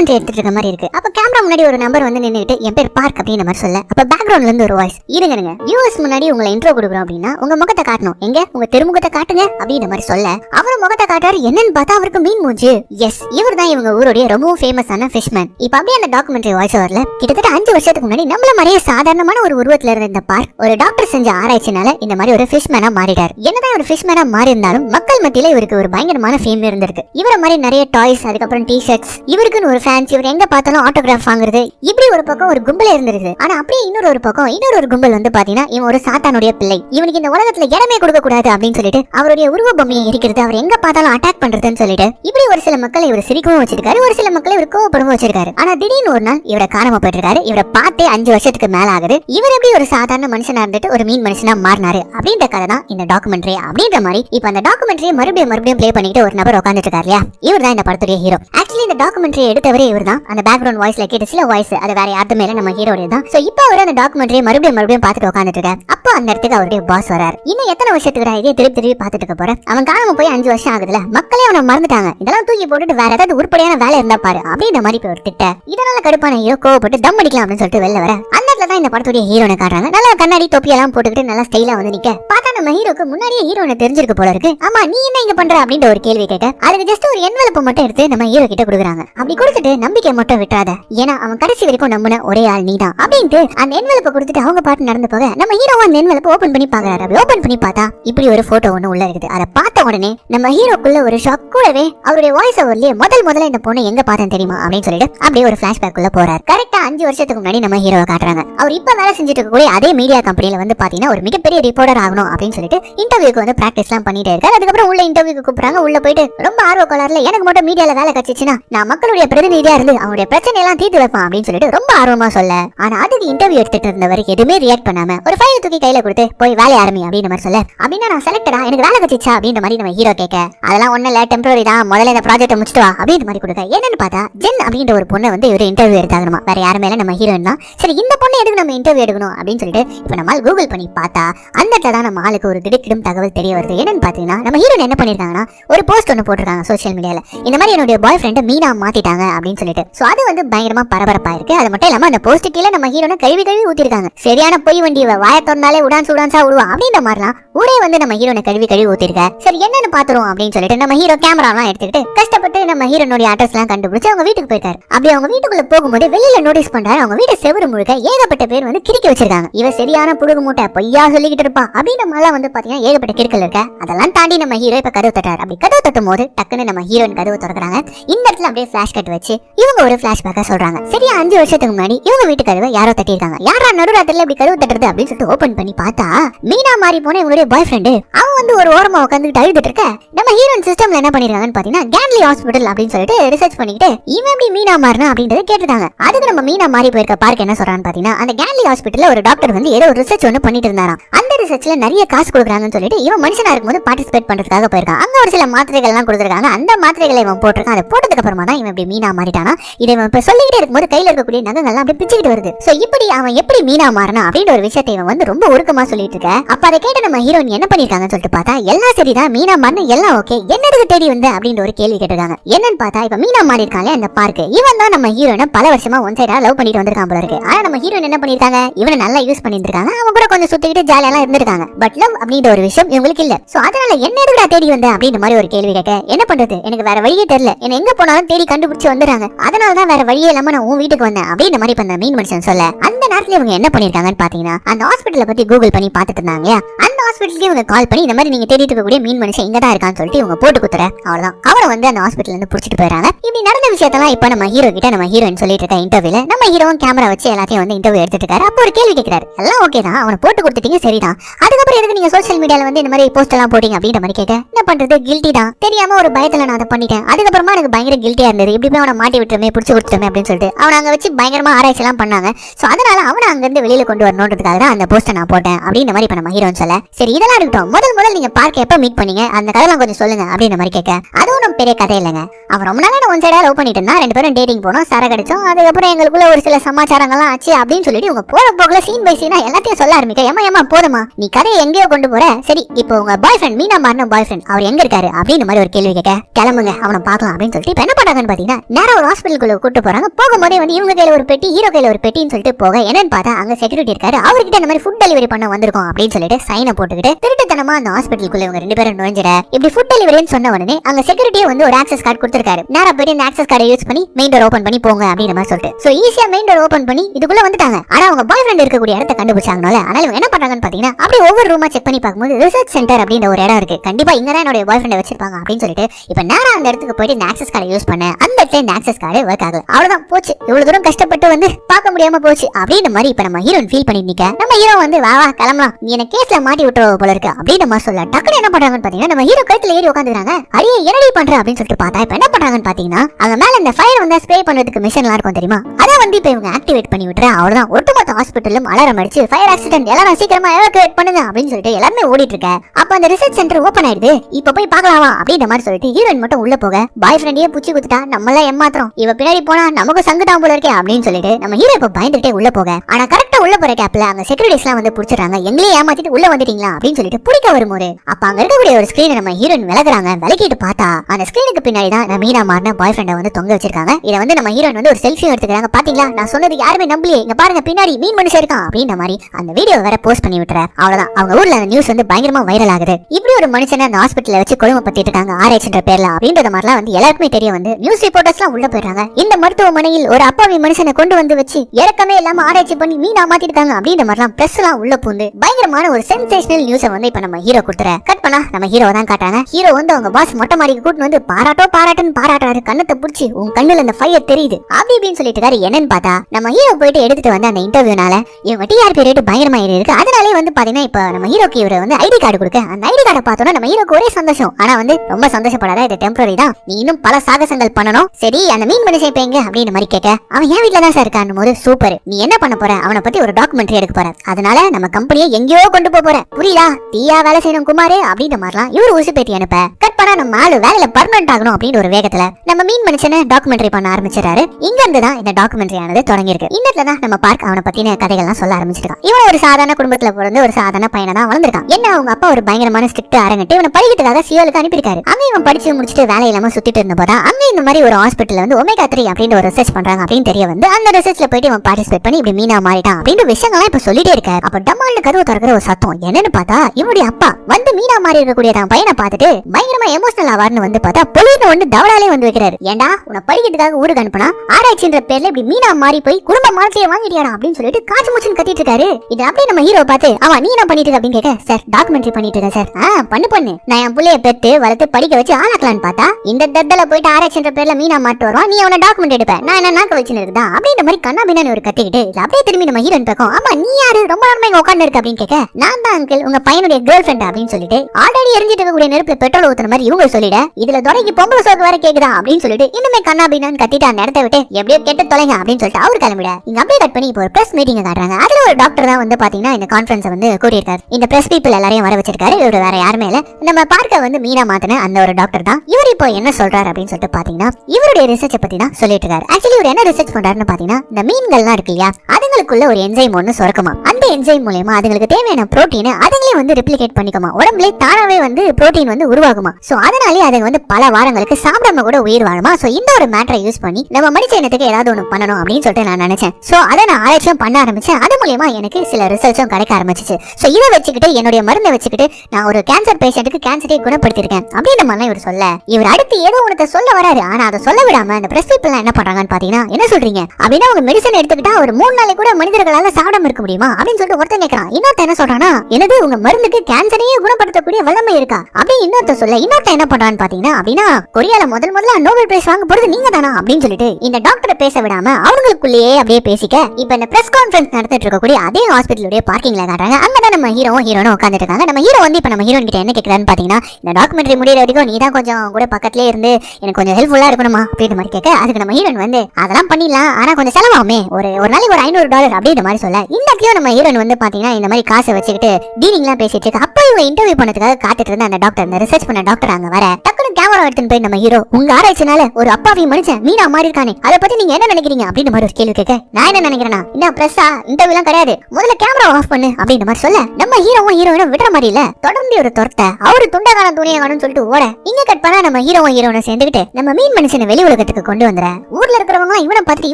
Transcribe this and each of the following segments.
Documentary எடுத்துட்டு இருக்க மாதிரி இருக்கு. அப்ப கேமரா முன்னாடி ஒரு நம்பர் வந்து நின்றுட்டு என் பேர் பார்க் அப்படின்ற மாதிரி சொல்ல. அப்ப பேக்ரவுண்ட்ல இருந்து ஒரு வாய்ஸ் இருங்க இருங்க வியூவர்ஸ் முன்னாடி உங்களை இன்ட்ரோ கொடுக்குறோம் அப்படின்னா உங்க முகத்தை காட்டணும். எங்க? உங்க திருமுகத்தை காட்டுங்க அப்படின்ற மாதிரி சொல்ல. அவர் முகத்தை காட்டாரு என்னன்னு பார்த்தா அவருக்கு மீன் மூஞ்சு. எஸ் இவர் தான் இவங்க ஊருடைய ரொம்பவும் ஃபேமஸான ஃபிஷ்மேன் இப்ப அப்படியே அந்த டாக்குமெண்ட்ரி வாய்ஸ் ஓவர்ல கிட்டத்தட்ட அஞ்சு வருஷத்துக்கு முன்னாடி நம்மள மாதிரியே சாதாரணமான ஒரு உருவத்துல இருந்த இந்த பார்க் ஒரு டாக்டர் செஞ்ச ஆராய்ச்சினால இந்த மாதிரி ஒரு ஃபிஷ்மேனா மாறிட்டார். என்னதான் ஒரு ஃபிஷ்மேனா மாறி இருந்தாலும் மக்கள் மத்தியில இவருக்கு ஒரு பயங்கரமான ஃபேம் இருந்திருக்கு. இவர மாதிரி நிறைய டாய்ஸ் அதுக்கப்புறம் டி ஷர்ட்ஸ் இவருக்குன்னு ஒரு ஃபேன்ஸ் இவர் எங்க பார்த்தாலும் ஆட்டோகிராஃப் வாங்குறது. இப்படி ஒரு பக்கம் ஒரு கும்பல் இருந்திருக்கு ஆனா அப்படியே இன்னொரு ஒரு பக்கம் இன்னொரு ஒரு கும்பல் வந்து பாத்தீங்கன்னா இவன் ஒரு சாத்தானுடைய பிள்ளை. இவனுக்கு இந்த உலகத்துல இடமே கொடுக்க கூடாது அப்படின்னு சொல்லிட்டு அவருடைய உருவ பொம்மையை இருக்கிறது அவர் எங்க பார்த்தாலும் அட்டாக் பண்றதுன்னு சொல்லிட்டு இப்படி ஒரு சில மக்களை இவர் சிரிக்கவும் வச்சிருக்காரு ஒரு சில மக்களை இவர் கோவப்படவும் வச்சிருக்காரு. ஆனா திடீர்னு ஒரு நாள் இவரை காணாம போயிட்டிருக்காரு. இவரை பார்த்தே அஞ்சு வருஷத்துக்கு மேல ஆகுது. இவர் எப்படி ஒரு சாதாரண மனுஷனா இருந்துட்டு ஒரு மீன் மனுஷனா மாறினாரு அப்படின்ற கதை தான் இந்த டாக்குமெண்ட்ரி அப்படின்ற மாதிரி இப்ப அந்த டாக்குமெண்ட்ரியை மறுபடியும் மறுபடியும் ப்ளே பண்ணிட்டு ஒரு நபர் உட்காந்துட்டு இருக்காரு இல்லையா? இவர் தான் இந்த படத்துடைய ஹீரோ ஆக்சுவலி இந்த டாக்குமெண்ட்ரி எடுத்தவரே இவர் தான் அந்த பேக்ரவுண்ட் வாய்ஸ்ல கேட்ட சில வாய்ஸ் அது வேற யாருமே இல்ல நம்ம ஹீரோடைய தான். சோ இப்போ அவர் அந்த டாக்குமெண்ட்ரியை மறுபடியும் மறுபடியும் பார்த்துட்டு உட்காந்துட்டு இருக்காரு அப்போ அந்த இடத்துக்கு அவருடைய பாஸ் வராரு. இன்னும் எத்தனை வருஷத்துக்கு இதே திருப்பி திருப்பி பார்த்துட்டு இருக்க போறேன் அவன் காணாம போய் அஞ்சு வருஷம் ஆகுதுல. மக்களே அவனை மறந்துட்டாங்க. இதெல்லாம் தூக்கி போட்டுட்டு வேற ஏதாவது உருப்படியான வேலை இருந்தா பாரு. அப்படின்ற மாதிரி போய் ஒரு திட்ட. இதனால கடுப்பான ஹீரோ கோவப்பட்டு தம் அடிக்கலாம் அப்படின்னு சொல்லிட்டு வெளில வர. அந்த படத்துல தான் இந்த படத்துடைய ஹீரோனை காட்டுறாங்க. நல்லா கண்ணாடி தொப்பியெல்லாம் போட்டுக்கிட்டு நல்லா ஸ்டைலா வந்து நிக்க. பார்த்தா நம்ம ஹீரோக்கு முன்னாடியே ஹீரோனை தெரிஞ்சிருக்கு போல இருக்கு. ஆமா நீ என்ன இங்க பண்ற அப்படின்ற ஒரு கேள்வி கேட்க அதுக்கு ஜஸ்ட் ஒரு என்வலப்பை மட்டும் எடுத்து நம்ம ஹீரோ கிட்ட கொடுக்குறாங்க. அப்படி கொடுத்துட்டு நம்பிக்கை மட்டும் விட்டுறாத. ஏன்னா அவன் கடைசி வரைக்கும் நம்பின ஒரே ஆள் நீதான். அப்படின்ட்டு அந்த என்வலப்பை கொடுத்துட்டு அவங்க பாட்டு நடந்து போக நம்ம ஹீரோ அந்த என்வலப்பை ஓபன் பண்ணி பாக்குறாரு அப்படி ஓபன் பண்ணி பார்த்தா இப்படி ஒரு போட்டோ ஒண்ணு உள்ள இருக்குது. அதை பார்த்த உடனே நம்ம ஹீரோக்குள்ள ஒரு ஷாக் கூடவே அவருடைய வாய்ஸ் அவர்லயே முதல் முதல்ல இந்த பொண்ணை எங்க பார்த்தேன் தெரியுமா அப்படின்னு சொல்லிட்டு அப்படியே ஒரு பிளாஷ்பேக் உள்ள போறாரு கரெக்டா அஞ்சு வருஷத்துக்கு முன்னாடி நம்ம ஹீரோவை காட்டுறாங்க. அவர் இப்ப வேலை செஞ்சுட்டு இருக்கக்கூடிய அதே மீடியா கம்பெனியில் வந்து பாத்தீங்கன்னா ஒரு மிகப்பெரிய ரிப்போர்ட்டர் ஆகணும் அப்படின்னு சொல்லிட்டு இன்டர்வியூக்கு வந்து பிராக்டிஸ் எல்லாம் பண்ணிட்டே இருக்காரு. அதுக்கப்புறம் உள்ள இன்டர்வியூக்கு கூப்பிட்றாங்க. உள்ள போயிட்டு ரொம்ப ஆர்வ கோளாறுல எனக்கு மட்டும் மீடியால வேலை கிடைச்சிச்சுன்னா நான் மக்களுடைய பிரதிநிதியாக இருந்து அவங்களுடைய பிரச்சனை எல்லாம் தீர்த்து வைப்பேன் அப்படின்னு சொல்லிட்டு ரொம்ப ஆர்வமா சொல்ல. ஆனால் அதுக்கு இன்டர்வியூ எடுத்துட்டு இருந்தவர் எதுவுமே ரியாக்ட் பண்ணாம ஒரு ஃபைல் தூக்கி கையில கொடுத்து போய் வேலை ஆரம்பி அப்படின்னு மாதிரி சொல்ல. அப்படின்னா நான் செலக்டடா எனக்கு வேலை கிடைச்சிச்சா அப்படின்ற மாதிரி நம்ம ஹீரோ கேட்க. அதெல்லாம் ஒன்றும் இல்லை. டெம்பரரி தான். முதல்ல இந்த ப்ராஜெக்ட் முடிச்சுட்டு வா. அப்படின்ற மாதிரி கொடுக்க. என்னன்னு பார்த்தா ஜென் அப்படின்ற ஒரு பொண்ணை வந்து இவர் இன்டர்வியூ எடுத்தாகணுமா வேற யாருமே நம்ம ஹீரோயின் தான். சரி இந்த பொண்ணு எதுக்கு நம்ம இன்டர்வியூ எடுக்கணும் அப்படின்னு சொல்லிட்டு இப்போ நம்மால் கூகுள் பண்ணி பார்த்தா அந்த இடத்துல தான் நம்ம ஆளுக்கு ஒரு திடுக்கிடும் தகவல் தெரிய வருது. என்னன்னு பார்த்தீங்கன்னா நம்ம ஹீரோயின் என்ன பண்ணியிருக்காங்கன்னா ஒரு போஸ்ட் ஒன்று போட்டிருக்காங்க சோஷியல் மீடியாவில் இந்த மாதிரி என்னுடைய பாய் ஃப்ரெண்டை மீனா மாற்றிட்டாங்க அப்படின்னு சொல்லிட்டு. ஸோ அது வந்து பயங்கரமாக பரபரப்பாக இருக்கு. அது மட்டும் இல்லாமல் அந்த போஸ்ட் கீழே நம்ம ஹீரோனை கழுவி கழுவி ஊற்றிருக்காங்க சரியான பொய் வண்டி இவ வாய திறந்தாலே உடான்ஸ் உடான்ஸா விடுவா அப்படின்ற மாதிரிலாம் ஊரே வந்து நம்ம ஹீரோனை கழுவி கழுவி ஊத்திருக்க. சரி என்னன்னு பார்த்துருவோம் அப்படின்னு சொல்லிட்டு நம்ம ஹீரோ கேமராலாம் எடுத்துக்கிட்டு கஷ்டப்பட்டு நம்ம ஹீரோனுடைய அட்ரஸ்லாம் எல்லாம் கண்டுபிடிச்சு அவங்க வீட்டுக்கு போயிட்டாரு. அப்படி அவங்க வீட்டுக்குள்ள போகும்போது வெளியில நோட்டீஸ் பண்றாரு. அவங்க வீட்டு செவரு முழுக்க ஏக ஏகப்பட்ட பேர் வந்து கிறுக்கி வச்சிருக்காங்க. இவ சரியான புடுகு மூட்டை பொய்யா சொல்லிக்கிட்டு இருப்பா. அப்படின்னு மாதிரிலாம் வந்து பாத்தீங்கன்னா ஏகப்பட்ட கிறுக்கல் இருக்க? அதெல்லாம் தாண்டி நம்ம ஹீரோ இப்ப கதவு தட்டாரு அப்படி கதவு தட்டும் போது டக்குன்னு நம்ம ஹீரோயின் கதவு திறக்கிறாங்க. இந்த இடத்துல அப்படியே பிளாஷ் கட் வச்சு இவங்க ஒரு பிளாஷ் பேக்கா சொல்றாங்க. சரியா அஞ்சு வருஷத்துக்கு முன்னாடி இவங்க வீட்டு கதவை யாரோ தட்டிருக்காங்க யாரா நடுராத்திரில இப்படி கதவு தட்டுறது அப்படின்னு சொல்லிட்டு ஓபன் பண்ணி பார்த்தா மீனா மாறி போன இவங்களுடைய பாய் ஃப்ரெண்டு அவன் வந்து ஒரு ஓரமா உட்காந்துட்டு அழுதுட்டு இருக்க. நம்ம ஹீரோயின் சிஸ்டம்ல என்ன பண்ணிருக்காங்கன்னு பாத்தீங்கன்னா கேன்லி ஹாஸ்பிட்டல் அப்படின்னு சொல்லிட்டு ரிசர்ச் பண்ணிக்கிட்டு இவன் எப்படி மீனா மாறினா அப்படின்றத கேட்டுட்டாங்க அதுக்கு நம்ம மீனா மாறி போயிருக்க பார்க்க என்ன சொல்றான்னு பாத்தீங்கன்னா அந்த கேன்லி ஹாஸ்பிட்டல்ல ஒரு டாக்டர் வந்து ஏதோ ஒரு ரிசர்ச் ஒன்று பண்ணிட்டு இருந்தாராம். அந்த ரிசர்ச்ல நிறைய காசு கொடுக்குறாங்கன்னு சொல்லிட்டு இவன் மனுஷனா இருக்கும்போது பார்ட்டிசிபேட் பண்றதுக்காக போயிருக்கான். அங்க ஒரு சில மாத்திரைகள் எல்லாம் கொடுத்துருக்காங்க. அந்த மாத்திரைகளை இவன் போட்டிருக்கான். அதை போட்டதுக்கு அப்புறமா தான் இவன் இப்படி மீனா மாறிட்டானா? இதை இவன் இப்ப சொல்லிக்கிட்டே இருக்கும்போது கையில இருக்கக்கூடிய நகங்கள்லாம் அப்படி பிச்சுக்கிட்டு வருது. சோ இப்படி அவன் எப்படி மீனா மாறினா அப்படின்ற ஒரு விஷயத்தை இவன் வந்து ரொம்ப உருக்கமா சொல்லிட்டு இருக்க. அப்ப அதை கேட்டு நம்ம ஹீரோயின் என்ன பண்ணிருக்காங்கன்னு சொல்லிட்டு பார்த்தா எல்லாம் சரிதான் மீனா மாறின எல்லாம் ஓகே என்னதுக்கு தேடி வந்த அப்படின்ற ஒரு கேள்வி கேட்டிருக்காங்க. என்னன்னு பார்த்தா இப்ப மீனா மாறி இருக்காங்க அந்த பார்க் இவன் தான் நம்ம ஹீரோனை பல வருஷமா ஒன் சைடா லவ் பண்ணிட்டு வந்திருக்கான் போல இருக்கு. ஆனா நம்ம ஹீரோயின் என்ன பண்ணிருக்காங்க? இவனை நல்லா யூஸ் பண்ணிருக்காங்க அவங்க கூட கொஞ்சம் சுத்திக்கிட்டு ஜாலியெல்லாம் இருந்திருக்காங்க. பட் லவ் அப்படின்ற ஒரு விஷயம் இவங்களுக்கு இல்ல. சோ அதனால என்ன எதுக்குடா தேடி வந்த அப்படின்ற மாதிரி ஒரு கேள்வி கேட்க என்ன பண்றது? எனக்கு வேற வழியே தெரியல. என்ன எங்க போனாலும் தேடி கண்டுபிடிச்சு வந்துறாங்க அதனால தான் வேற வழியே இல்லாம நான் உன் வீட்டுக்கு வந்தேன் அப்படின்ற மாதிரி பண்ண மீன் மனுஷன் சொல்ல அந்த நேரத்துல இவங்க என்ன பண்ணிருக்காங்கன்னு பாத்தீங்கன்னா அந்த ஹாஸ்பிட்டலை பத்தி கூகுள் பண்ணி பாத்துட்டு இருந்தாங்க அந்த ஹாஸ்பிட்டலுக்கு இவங்க கால் பண்ணி இந்த மாதிரி நீங்க தேடிட்டு இருக்கக்கூடிய மீன் மனுஷன் இங்க தான் இருக்கான்னு சொல்லிட்டு இவங்க போட்டு குத்துற அவ்வளவுதான். அவரை வந்து அந்த ஹாஸ்பிட்டல் இருந்து புடிச்சிட்டு போயிடறாங்க. இப்படி நடந்த விஷயத்தெல்லாம் இப்ப நம்ம ஹீரோ கிட்ட நம்ம ஹீரோயின் சொல்லிட்டு இருக்க இன்டர்வியூல நம்ம ஹீரோவும் கேமரா வச்சு எல்லாத்தையும் வந்து இன்டர்வியூ எடுத்துட்டு இருக்காரு அப்போ ஒரு கேள்வி கேட்கிறாரு. எல்லாம் ஓகே தான். அவனை போட்டு கொடுத்துட்டீங்க சரிதான். அதுக்கப்புறம் எதுக்கு நீங்க சோஷியல் மீடியால வந்து இந்த மாதிரி போஸ்ட் எல்லாம் போட்டீங்க? அப்படின்ற மாதிரி கேட்க என்ன பண்றது? கில்ட்டி தான். தெரியாம ஒரு பயத்துல நான் அதை பண்ணிட்டேன். அதுக்கப்புறமா எனக்கு பயங்கர கில்ட்டியா இருந்தது. இப்படி போய் அவனை மாட்டி விட்டுருமே பிடிச்சி கொடுத்துருமே அப்படின்னு சொல்லிட்டு அவனை அங்க வச்சு பயங்கரமா ஆராய்ச்சி எல்லாம் பண்ணாங்க. சோ அதனால அவனை அங்க இருந்து வெளியில கொண்டு வரணுன்றதுக்காக தான் அந்த போஸ்ட்டை நான் போட்டேன். அப்படின்ற மாதிரி இப்ப நம்ம ஹீரோன்னு சொல்ல. சரி இதெல்லாம் இருக்கட்டும். முதல் முதல் நீங்க பார்க்க எப்ப மீட் பண்ணீங்க? அந்த கதையெல்லாம் கொஞ்சம் சொல்லுங்க அப்படின்ற மாதிரி கேட்க அது ஒன்றும் பெரிய கதை இல்லைங்க. அவன் ரொம்ப நாளா ஒன் சைடா லவ் பண்ணிட்டு இருந்தா ரெண்டு பேரும் டேட்டிங் போனோம் சர கிடைச்சோம் அதுக்கப்புறம் எங்களுக்குள்ள ஒரு சில சமாச்சாரங்கள்லாம் ஆச்சு. அப்படின்னு அப்படின்னு சொல்லிட்டு உங்க போற போக்குல சீன் பை சீனா எல்லாத்தையும் சொல்ல ஆரம்பிக்க. ஏமா ஏமா போதுமா நீ கதையை எங்கேயோ கொண்டு போற? சரி இப்போ உங்க பாய் ஃப்ரெண்ட் மீனா மாறின பாய் ஃப்ரெண்ட் அவர் எங்க இருக்காரு? அப்படின்னு மாதிரி ஒரு கேள்வி கேட்க கிளம்புங்க அவனை பார்க்கலாம் அப்படின்னு சொல்லிட்டு இப்ப என்ன பண்ணாங்கன்னு பாத்தீங்கன்னா நேரம் ஒரு ஹாஸ்பிட்டலுக்குள்ள கூட்டு போறாங்க. போகும்போதே வந்து இவங்க கையில ஒரு பெட்டி ஹீரோ கையில ஒரு பெட்டின்னு சொல்லிட்டு போக என்னன்னு பார்த்தா அங்க செக்யூரிட்டி இருக்காரு. அவர்கிட்ட இந்த மாதிரி ஃபுட் டெலிவரி பண்ண வந்திருக்கோம் அப்படின்னு சொல்லிட்டு சைனை போட்டுக்கிட்டு திருட்டுத்தனமா அந்த ஹாஸ்பிட்டலுக்குள்ள இவங்க ரெண்டு பேரும் நுழைஞ்சிட. இப்படி ஃபுட் டெலிவரின்னு சொன்ன உடனே அங்க செக்யூரிட்டியே வந்து ஒரு ஆக்சஸ் கார்டு கொடுத்துருக்காரு. நேரா போயிட்டு இந்த ஆக்சஸ் கார்டை யூஸ் பண்ணி மெயின் டோர் ஓபன் பண்ணி போங்க அப்படின்ற மாதிரி சொல்லிட்டு. சோ ஈஸியா மெயின் டோர் ஓபன் பண்ணி இதுக்குள்ள வந்துட்டாங்க. ஆனா அவங்க பாய் ஃப்ரெண்ட் இருக்கக்கூடிய இடத்த கண்டுபிடிச்சாங்கனால அதனால இவங்க என்ன பண்றாங்கன்னு பாத்தீங்கன்னா அப்படியே ஒவ்வொரு ரூமா செக் பண்ணி பார்க்கும்போது ரிசர்ச் சென்டர் அப்படின்ற ஒரு இடம் இருக்கு. கண்டிப்பா இங்க தான் என்னோட பாய் ஃப்ரெண்ட் வச்சிருப்பாங்க அப்படின்னு சொல்லிட்டு இப்ப நேரம் அந்த இடத்துக்கு போயிட்டு இந்த ஆக்சஸ் கார்டை யூஸ் பண்ண. அந்த இடத்துல இந்த ஆக்சஸ் கார்டு ஒர்க் ஆகுது அவ்வளவுதான். போச்சு. இவ்வளவு தூரம் கஷ்டப்பட்டு வந்து பார்க்க முடியாம போச்சு. அப்படின்ற மாதிரி இப்ப நம்ம ஹீரோன் ஃபீல் பண்ணி நிக்க. நம்ம ஹீரோ வந்து வா வா கிளம்பலாம். நீ என்ன கேஸ்ல மாட்டி விட்டுற போல இருக்கு. அப்படின்ற மாதிரி சொல்ல. டக்குனு என்ன பண்றாங்கன்னு பாத்தீங்கன்னா நம்ம ஹீரோ கழுத்துல ஏறி உட்காந்துறாங்க அரிய என்னடி பண்ற? அப்படின்னு சொல்லிட்டு பார்த்தா இப்ப என்ன பண்றாங்கன்னு பாத்தீங்கன்னா அங்க மேல இந்த ஃபயர் வந்து ஸ்ப்ரே பண்றதுக்கு மிஷின் எல்லாம் இருக்கும் தெரியுமா? அதை வந்து இப்ப இவங்க ஆக்டிவேட் பண்ணி விட்டுற அவ்வளவுதான். ஒட்டுமொத்த ஹாஸ்பிட்டலும் அலாரம் அடிச்சு ஃபயர் ஆக்சிடென்ட் எல்லாரும் சீக்கிரமா எவாக்குவேட் பண்ணுங்க அப்படின்னு சொல்லிட்டு எல்லாருமே ஓடிட்டு இருக்க அப்ப அந்த ரிசர்ச் சென்டர் ஓபன் ஆயிடுது. இப்ப போய் பாக்கலாமா அப்படின்ற மாதிரி சொல்லிட்டு ஹீரோயின் மட்டும் உள்ள போக பாய் ஃப்ரெண்டையே பூச்சி குத்துட்டா நம்மளாம் ஏமாத்திரம் இவ பின்னாடி போனா நமக்கு சங்குதான் போல இருக்கே அப்படின்னு சொல்லிட்டு நம்ம ஹீரோ இப்ப பயந்துட்டே உள்ள போக. ஆனா கரெக்ட் உள்ள போற கேப்ல அங்க செக்யூரிட்டிஸ் எல்லாம் வந்து புடிச்சிடறாங்க. எங்களையே ஏமாத்திட்டு உள்ள வந்துட்டீங்களா? அப்படின்னு சொல்லிட்டு பிடிக்க வரும்போது அப்ப அங்க இருக்கக்கூடிய ஒரு ஸ்கிரீன் நம்ம ஹீரோயின் விலகுறாங்க விலகிட்டு பார்த்தா அந்த ஸ்கிரீனுக்கு பின்னாடி தான் நம்ம மீனா மாறின பாய் ஃப்ரெண்டை வந்து தொங்க வச்சிருக்காங்க. இதை வந்து நம்ம ஹீரோயின் வந்து ஒரு செல்ஃபி எடுத்துக்கிறாங்க. பாத்தீங்களா? நான் சொன்னது யாருமே நம்பலையே. இங்க பாருங்க பின்னாடி மீன் மனுஷன் இருக்கான் அப்படின்ற மாதிரி அந்த வீடியோ வேற போஸ்ட் பண்ணி விட்டுற அவ்வளவுதான். அவங்க ஊர்ல அந்த நியூஸ் வந்து பயங்கரமா வைரல் ஆகுது. இப்படி ஒரு மனுஷனை அந்த ஹாஸ்பிட்டல வச்சு கொடுமைப்படுத்திட்டு இருக்காங்க. ஆராய்ச்சின்ற பேர்ல அப்படின்றத மாதிரிலாம் வந்து எல்லாருக்குமே தெரிய வந்து நியூஸ் ரிப்போர்ட்டர்ஸ் எல்லாம் உள்ள போயிடுறாங்க. இந்த மருத்துவமனையில் ஒரு அப்பாவி மனுஷனை கொண்டு வந்து வச்சு இறக்கமே இல்லாம ஆராய்ச்சி பண்ணி மீனா மாத்திட்டாங்க அப்படின்ற மாதிரிலாம் பிரஸ் எல்லாம் உள்ள பூந்து பயங்கரமான ஒரு சென்சேஷனல் நியூஸை வந்து இப்ப நம்ம ஹீரோ கொடுத்துற கட் பண்ணா நம்ம ஹீரோ தான் காட்டுறாங்க ஹீரோ வந்து அவங்க பாஸ் மொட்டை மாடிக்கு கூட்டு வந்து பாராட்டோ பாராட்டுன்னு பாராட்டுறாரு கண்ணத்தை புடிச்சு உன் கண்ணுல அந்த ஃபயர் தெரியுது. அப்படி இப்படின்னு சொல்லிட்டு இருக்காரு என்னன்னு பார்த்தா நம்ம ஹீரோ போயிட்டு எடுத்துட்டு வந்து அந்த இன்டர்வியூனால இவங்க டிஆர்பி ரேட்டு பயங்கரமா இருக்கு. அதனாலே வந்து பாத்தீங்கன்னா இப்ப நம்ம ஹீரோக்கு இவர் வந்து ஐடி கார்டு கொடுக்க. அந்த ஐடி கார்டை பார்த்தோன்னா நம்ம ஹீரோக்கு ஒரே சந்தோஷம். ஆனா வந்து ரொம்ப சந்தோஷப்படாத இது டெம்பரரி தான். நீ இன்னும் பல சாகசங்கள் பண்ணணும். சரி அந்த மீன் மனுஷன் இப்ப எங்க? அப்படின்னு மாதிரி கேட்க அவன் என் வீட்டுல தான் சார் இருக்கான் போது சூப்பர் நீ என்ன பண்ண போற? அவனை பத்தி ஒரு டாக்குமெண்ட்ரி எடுக்க போற அதனால நம்ம கம்பெனியை எங்கேயோ கொண்டு போக போற புரியுதா? தீயா வேலை செய்யணும் குமாரே அப்படின்ற மாதிரிலாம் இவரு ஊசி பேட்டி அனுப்ப கட் பண்ணா நம்ம ஆளு வேலையில பர்மனன்ட் ஆகணும் அப்படின்னு ஒரு வேகத்துல நம்ம மீன் மனுஷனை டாக்குமெண்ட்ரி பண்ண ஆரம்பிச்சிடறாரு. இங்க இருந்து தான் இந்த டாக்குமெண்ட்ரி ஆனது தொடங்கி இருக்கு தான் நம்ம பார்க் அவனை பத்தின கதைகள்லாம் சொல்ல ஆரம்பிச்சிருக்கான். இவன் ஒரு சாதாரண குடும்பத்துல பிறந்து ஒரு சாதாரண பையனை தான் வளர்ந்துருக்கான். என்ன அவங்க அப்பா ஒரு பயங்கரமான ஸ்ட்ரிக்ட் அரங்கிட்டு இவனை படிக்கிறதுக்காக சியோலுக்கு அனுப்பியிருக்காரு. அங்க இவன் படிச்சு முடிச்சுட்டு வேலை இல்லாம சுத்திட்டு இருந்த போதா அங்க இந்த மாதிரி ஒரு ஹாஸ்பிட்டல் வந்து ஒமேகா த்ரீ அப்படின்ற ஒரு ரிசர்ச் பண்றாங்க அப்படின்னு தெரிய வந்து அந்த ரிசர்ச்ல போயிட்டு இவன் பார்ட்டிசிபேட் பண்ணி இப்படி மீனா மாறிட்டான் அப்படின்னு விஷயங்கள்லாம் இப்ப சொல்லிட்டே இருக்காரு. அப்ப டமால்னு கதவு திறக்கிற ஒரு சத்தம் என்னன்னு பார்த்தா இவனுடைய அப்பா வந்து மீனா மாறி இருக்கக்கூடிய தான் பையனை பார்த்துட்டு பயங்கரமா எமோஷனல் ஆவார்னு வந்து பார்த்தா பொலின்னு வந்து தவளாலே வந்து வைக்கிறாரு. ஏண்டா உன்னை படிக்கிறதுக்காக ஊருக்கு அனுப்பினா? ஆராய்ச்சின்ற பேர்ல இப்படி மீனா மாறி போய் குடும்ப மானத்தையே வாங்கிட்டியாடா அப்படின்னு சொல்லிட்டு காசு மூச்சுன்னு கத்திட்டு இருக்காரு. இது அப்படியே நம்ம ஹீரோ பார்த்து ஆமா நீ என்ன பண்ணிட்டு இருக்க அப்படின்னு கேட்க சார் டாக்குமெண்ட்ரி பண்ணிட்டு இருக்கேன் சார். ஆ பண்ணு பண்ணு. நான் என் புள்ளைய பெத்து வளர்த்து படிக்க வச்சு ஆளாக்கலான்னு பார்த்தா இந்த தத்தல போயிட்டு ஆராய்ச்சின்ற பேர்ல மீனா மாட்டு வருவான் நீ அவனை டாக்குமெண்ட் எடுப்ப. நான் என்ன நாக்க வச்சுன்னு இருக்குதா? அப்படின்ற மாதிரி கண்ணா பின்னான்னு ஒரு கத்திக்கிட்டு அப்படியே திரும்பி நம்ம ஹீரோன் பக்கம் ஆமா நீ யாரு? ரொம்ப நேரமா இங்க உட்கார்ந்து இருக்க அப்படின்னு கேட்க நான் தான் அங்கிள் உங்க பையனுடைய கேர்ள் ஃபிரெண்ட் அப்படின்னு சொல்லிட்டு ஆல்ரெடி எரிஞ்சிட்டு இருக்கக்கூடிய நெருப்புல பெட்ரோல் ஊத்துன மாதிரி இவங்க சொல்லிட இதுல துறைக்கு பொம்பளை சோக்கு வேற கேக்குதா அப்படின்னு சொல்லிட்டு இன்னுமே கண்ணா அப்படின்னு கத்திட்டு அந்த இடத்த விட்டு எப்படியோ கேட்டு தொலைங்க அப்படின்னு சொல்லிட்டு அவர் கிளம்பிட. இங்க அப்படியே கட் பண்ணி இப்போ ஒரு பிரஸ் மீட்டிங் காட்டுறாங்க. அதுல ஒரு டாக்டர் தான் வந்து பாத்தீங்கன்னா இந்த கான்ஃபரன்ஸ் வந்து கூட்டியிருக்காரு இந்த பிரஸ் பீப்புள் எல்லாரையும் வர வச்சிருக்காரு. இவர் வேற யாருமே இல்ல. நம்ம பார்க்க வந்து மீனா மாத்தின அந்த ஒரு டாக்டர் தான். இவர் இப்போ என்ன சொல்றாரு அப்படின்னு சொல்லிட்டு பாத்தீங்கன்னா இவருடைய ரிசர்ச் பத்தி தான் சொல்லிட்டு இருக்காரு. ஆக்சுவலி இவர் என்ன ரிசர்ச் பண்றாருன்னு பாத்தீங்கன்னா இந்த மீன்கள்லாம் இருக்கு இல்லையா அதுங்களுக்குள்ள ஒரு என்சைம் ஒன்று சுரக்குமா இந்த என்சைம் மூலயமா அதுங்களுக்கு தேவையான புரோட்டீனை அதுங்களே வந்து ரெப்ளிகேட் பண்ணிக்குமா. உடம்புல தானாவே வந்து புரோட்டீன் வந்து உருவாகுமா. சோ அதனாலே அதுங்க வந்து பல வாரங்களுக்கு சாப்பிடாம கூட உயிர் வாழுமா. சோ இந்த ஒரு மேட்டரை யூஸ் பண்ணி நம்ம மனுஷ இனத்துக்கு ஏதாவது ஒண்ணு பண்ணணும் அப்படின்னு சொல்லிட்டு நான் நினைச்சேன். சோ அதை நான் ஆராய்ச்சியும் பண்ண ஆரம்பிச்சேன். அது மூலியமா எனக்கு சில ரிசல்ட்ஸும் கிடைக்க ஆரம்பிச்சிச்சு. சோ இதை வச்சுக்கிட்டு என்னுடைய மருந்தை வச்சுக்கிட்டு நான் ஒரு கேன்சர் பேஷண்ட்டுக்கு கேன்சரே குணப்படுத்திருக்கேன் அப்படின்னு மாதிரி இவர் சொல்ல இவர் அடுத்து ஏதோ ஒன்று சொல்ல வராரு. ஆனா அதை சொல்ல விடாம இந்த பிரஸ் பீப்பிள் என்ன பண்றாங்கன்னு பாத்தீங்கன்னா என்ன சொல்றீங்க? அப்படின்னா அவங்க மெடிசன் எடுத்துக்கிட்டா ஒரு மூணு நாளைக்கு கூட மனிதர்களால சாப்பிடாம இருக்க முடியுமா? அப்படின்னு சொல்லிட்டு ஒருத்தன் கேட்கறான் இன்னொருத்த என்ன சொல்றானா எனது உங்க மருந்துக்கு கேன்சரையே குணப்படுத்தக்கூடிய வல்லமை இருக்கா? அப்படி இன்னொருத்த சொல்ல இன்னொருத்த என்ன பண்றான்னு பாத்தீங்கன்னா அப்படின்னா கொரியால முதல் முதல்ல நோபல் பிரைஸ் வாங்க போறது நீங்க தானா அப்படின்னு சொல்லிட்டு இந்த டாக்டரை பேச விடாம அவங்களுக்குள்ளேயே அப்படியே பேசிக்க இப்ப இந்த பிரஸ் கான்ஃபரன்ஸ் நடத்திட்டு இருக்கக்கூடிய அதே ஹாஸ்பிட்டலுடைய பார்க்கிங்ல காட்டுறாங்க. அங்கதான் நம்ம ஹீரோவும் ஹீரோனும் உட்காந்துட்டு இருக்காங்க. நம்ம ஹீரோ வந்து இப்ப நம்ம ஹீரோன் கிட்ட என்ன கேட்கறான்னு பாத்தீங்கன்னா இந்த டாக்குமெண்ட்ரி முடியிற வரைக்கும் நீ தான் கொஞ்சம் கூட பக்கத்துலயே இருந்து எனக்கு கொஞ்சம் ஹெல்ப்ஃபுல்லா இருக்கணுமா? அப்படின்ற மாதிரி கேட்க அதுக்கு நம்ம ஹீரோன் வந்து அதெல்லாம் பண்ணிடலாம். ஆனா கொஞ்சம் செலவாகுமே. ஒரு ஒரு நாளைக்கு ஒரு ஐநூறு டாலர். அப்படின்ற மாதிரி சொல்ல இன்னத்தையும் நம்ம ஹீரோன் வந்து பார்த்தீங்கன்னா இந்த மாதிரி காசை வச்சுக்கிட்டு டீலிங்லாம் பேசிட்டு இருக்கு. அப்போ இவங்க இன்டர்வியூ பண்ணதுக்காக காத்துட்டு இருந்த அந்த டாக்டர் இந்த ரிசர்ச் பண்ண டாக்டர் அங்கே வர. டக்குனு கேமரா எடுத்துன்னு போய் நம்ம ஹீரோ உங்க ஆராய்ச்சினால ஒரு அப்பாவி மனுஷன் மீனா மாறி இருக்கானே. அதை பத்தி நீங்க என்ன நினைக்கிறீங்க? அப்படின்னு மாதிரி ஒரு கேள்வி கேட்க நான் என்ன நினைக்கிறேன்னா என்ன பிரஸ்ஸா இன்டர்வியூ எல்லாம் கிடையாது. முதல்ல கேமரா ஆஃப் பண்ணு அப்படின்ற மாதிரி சொல்ல. நம்ம ஹீரோவும் ஹீரோயினும் விடுற மாதிரி இல்ல. தொடர்ந்து ஒரு துரத்த அவரு துண்டகான துணியை காணும் சொல்லிட்டு ஓட. இங்க கட் பண்ணா நம்ம ஹீரோவும் ஹீரோனும் சேர்ந்துக்கிட்டு நம்ம மீன் மனுஷனை வெளி உலகத்துக்கு கொண்டு வந்துற. ஊர்ல இருக்கிறவங்க இவனை பார்த்துட்டு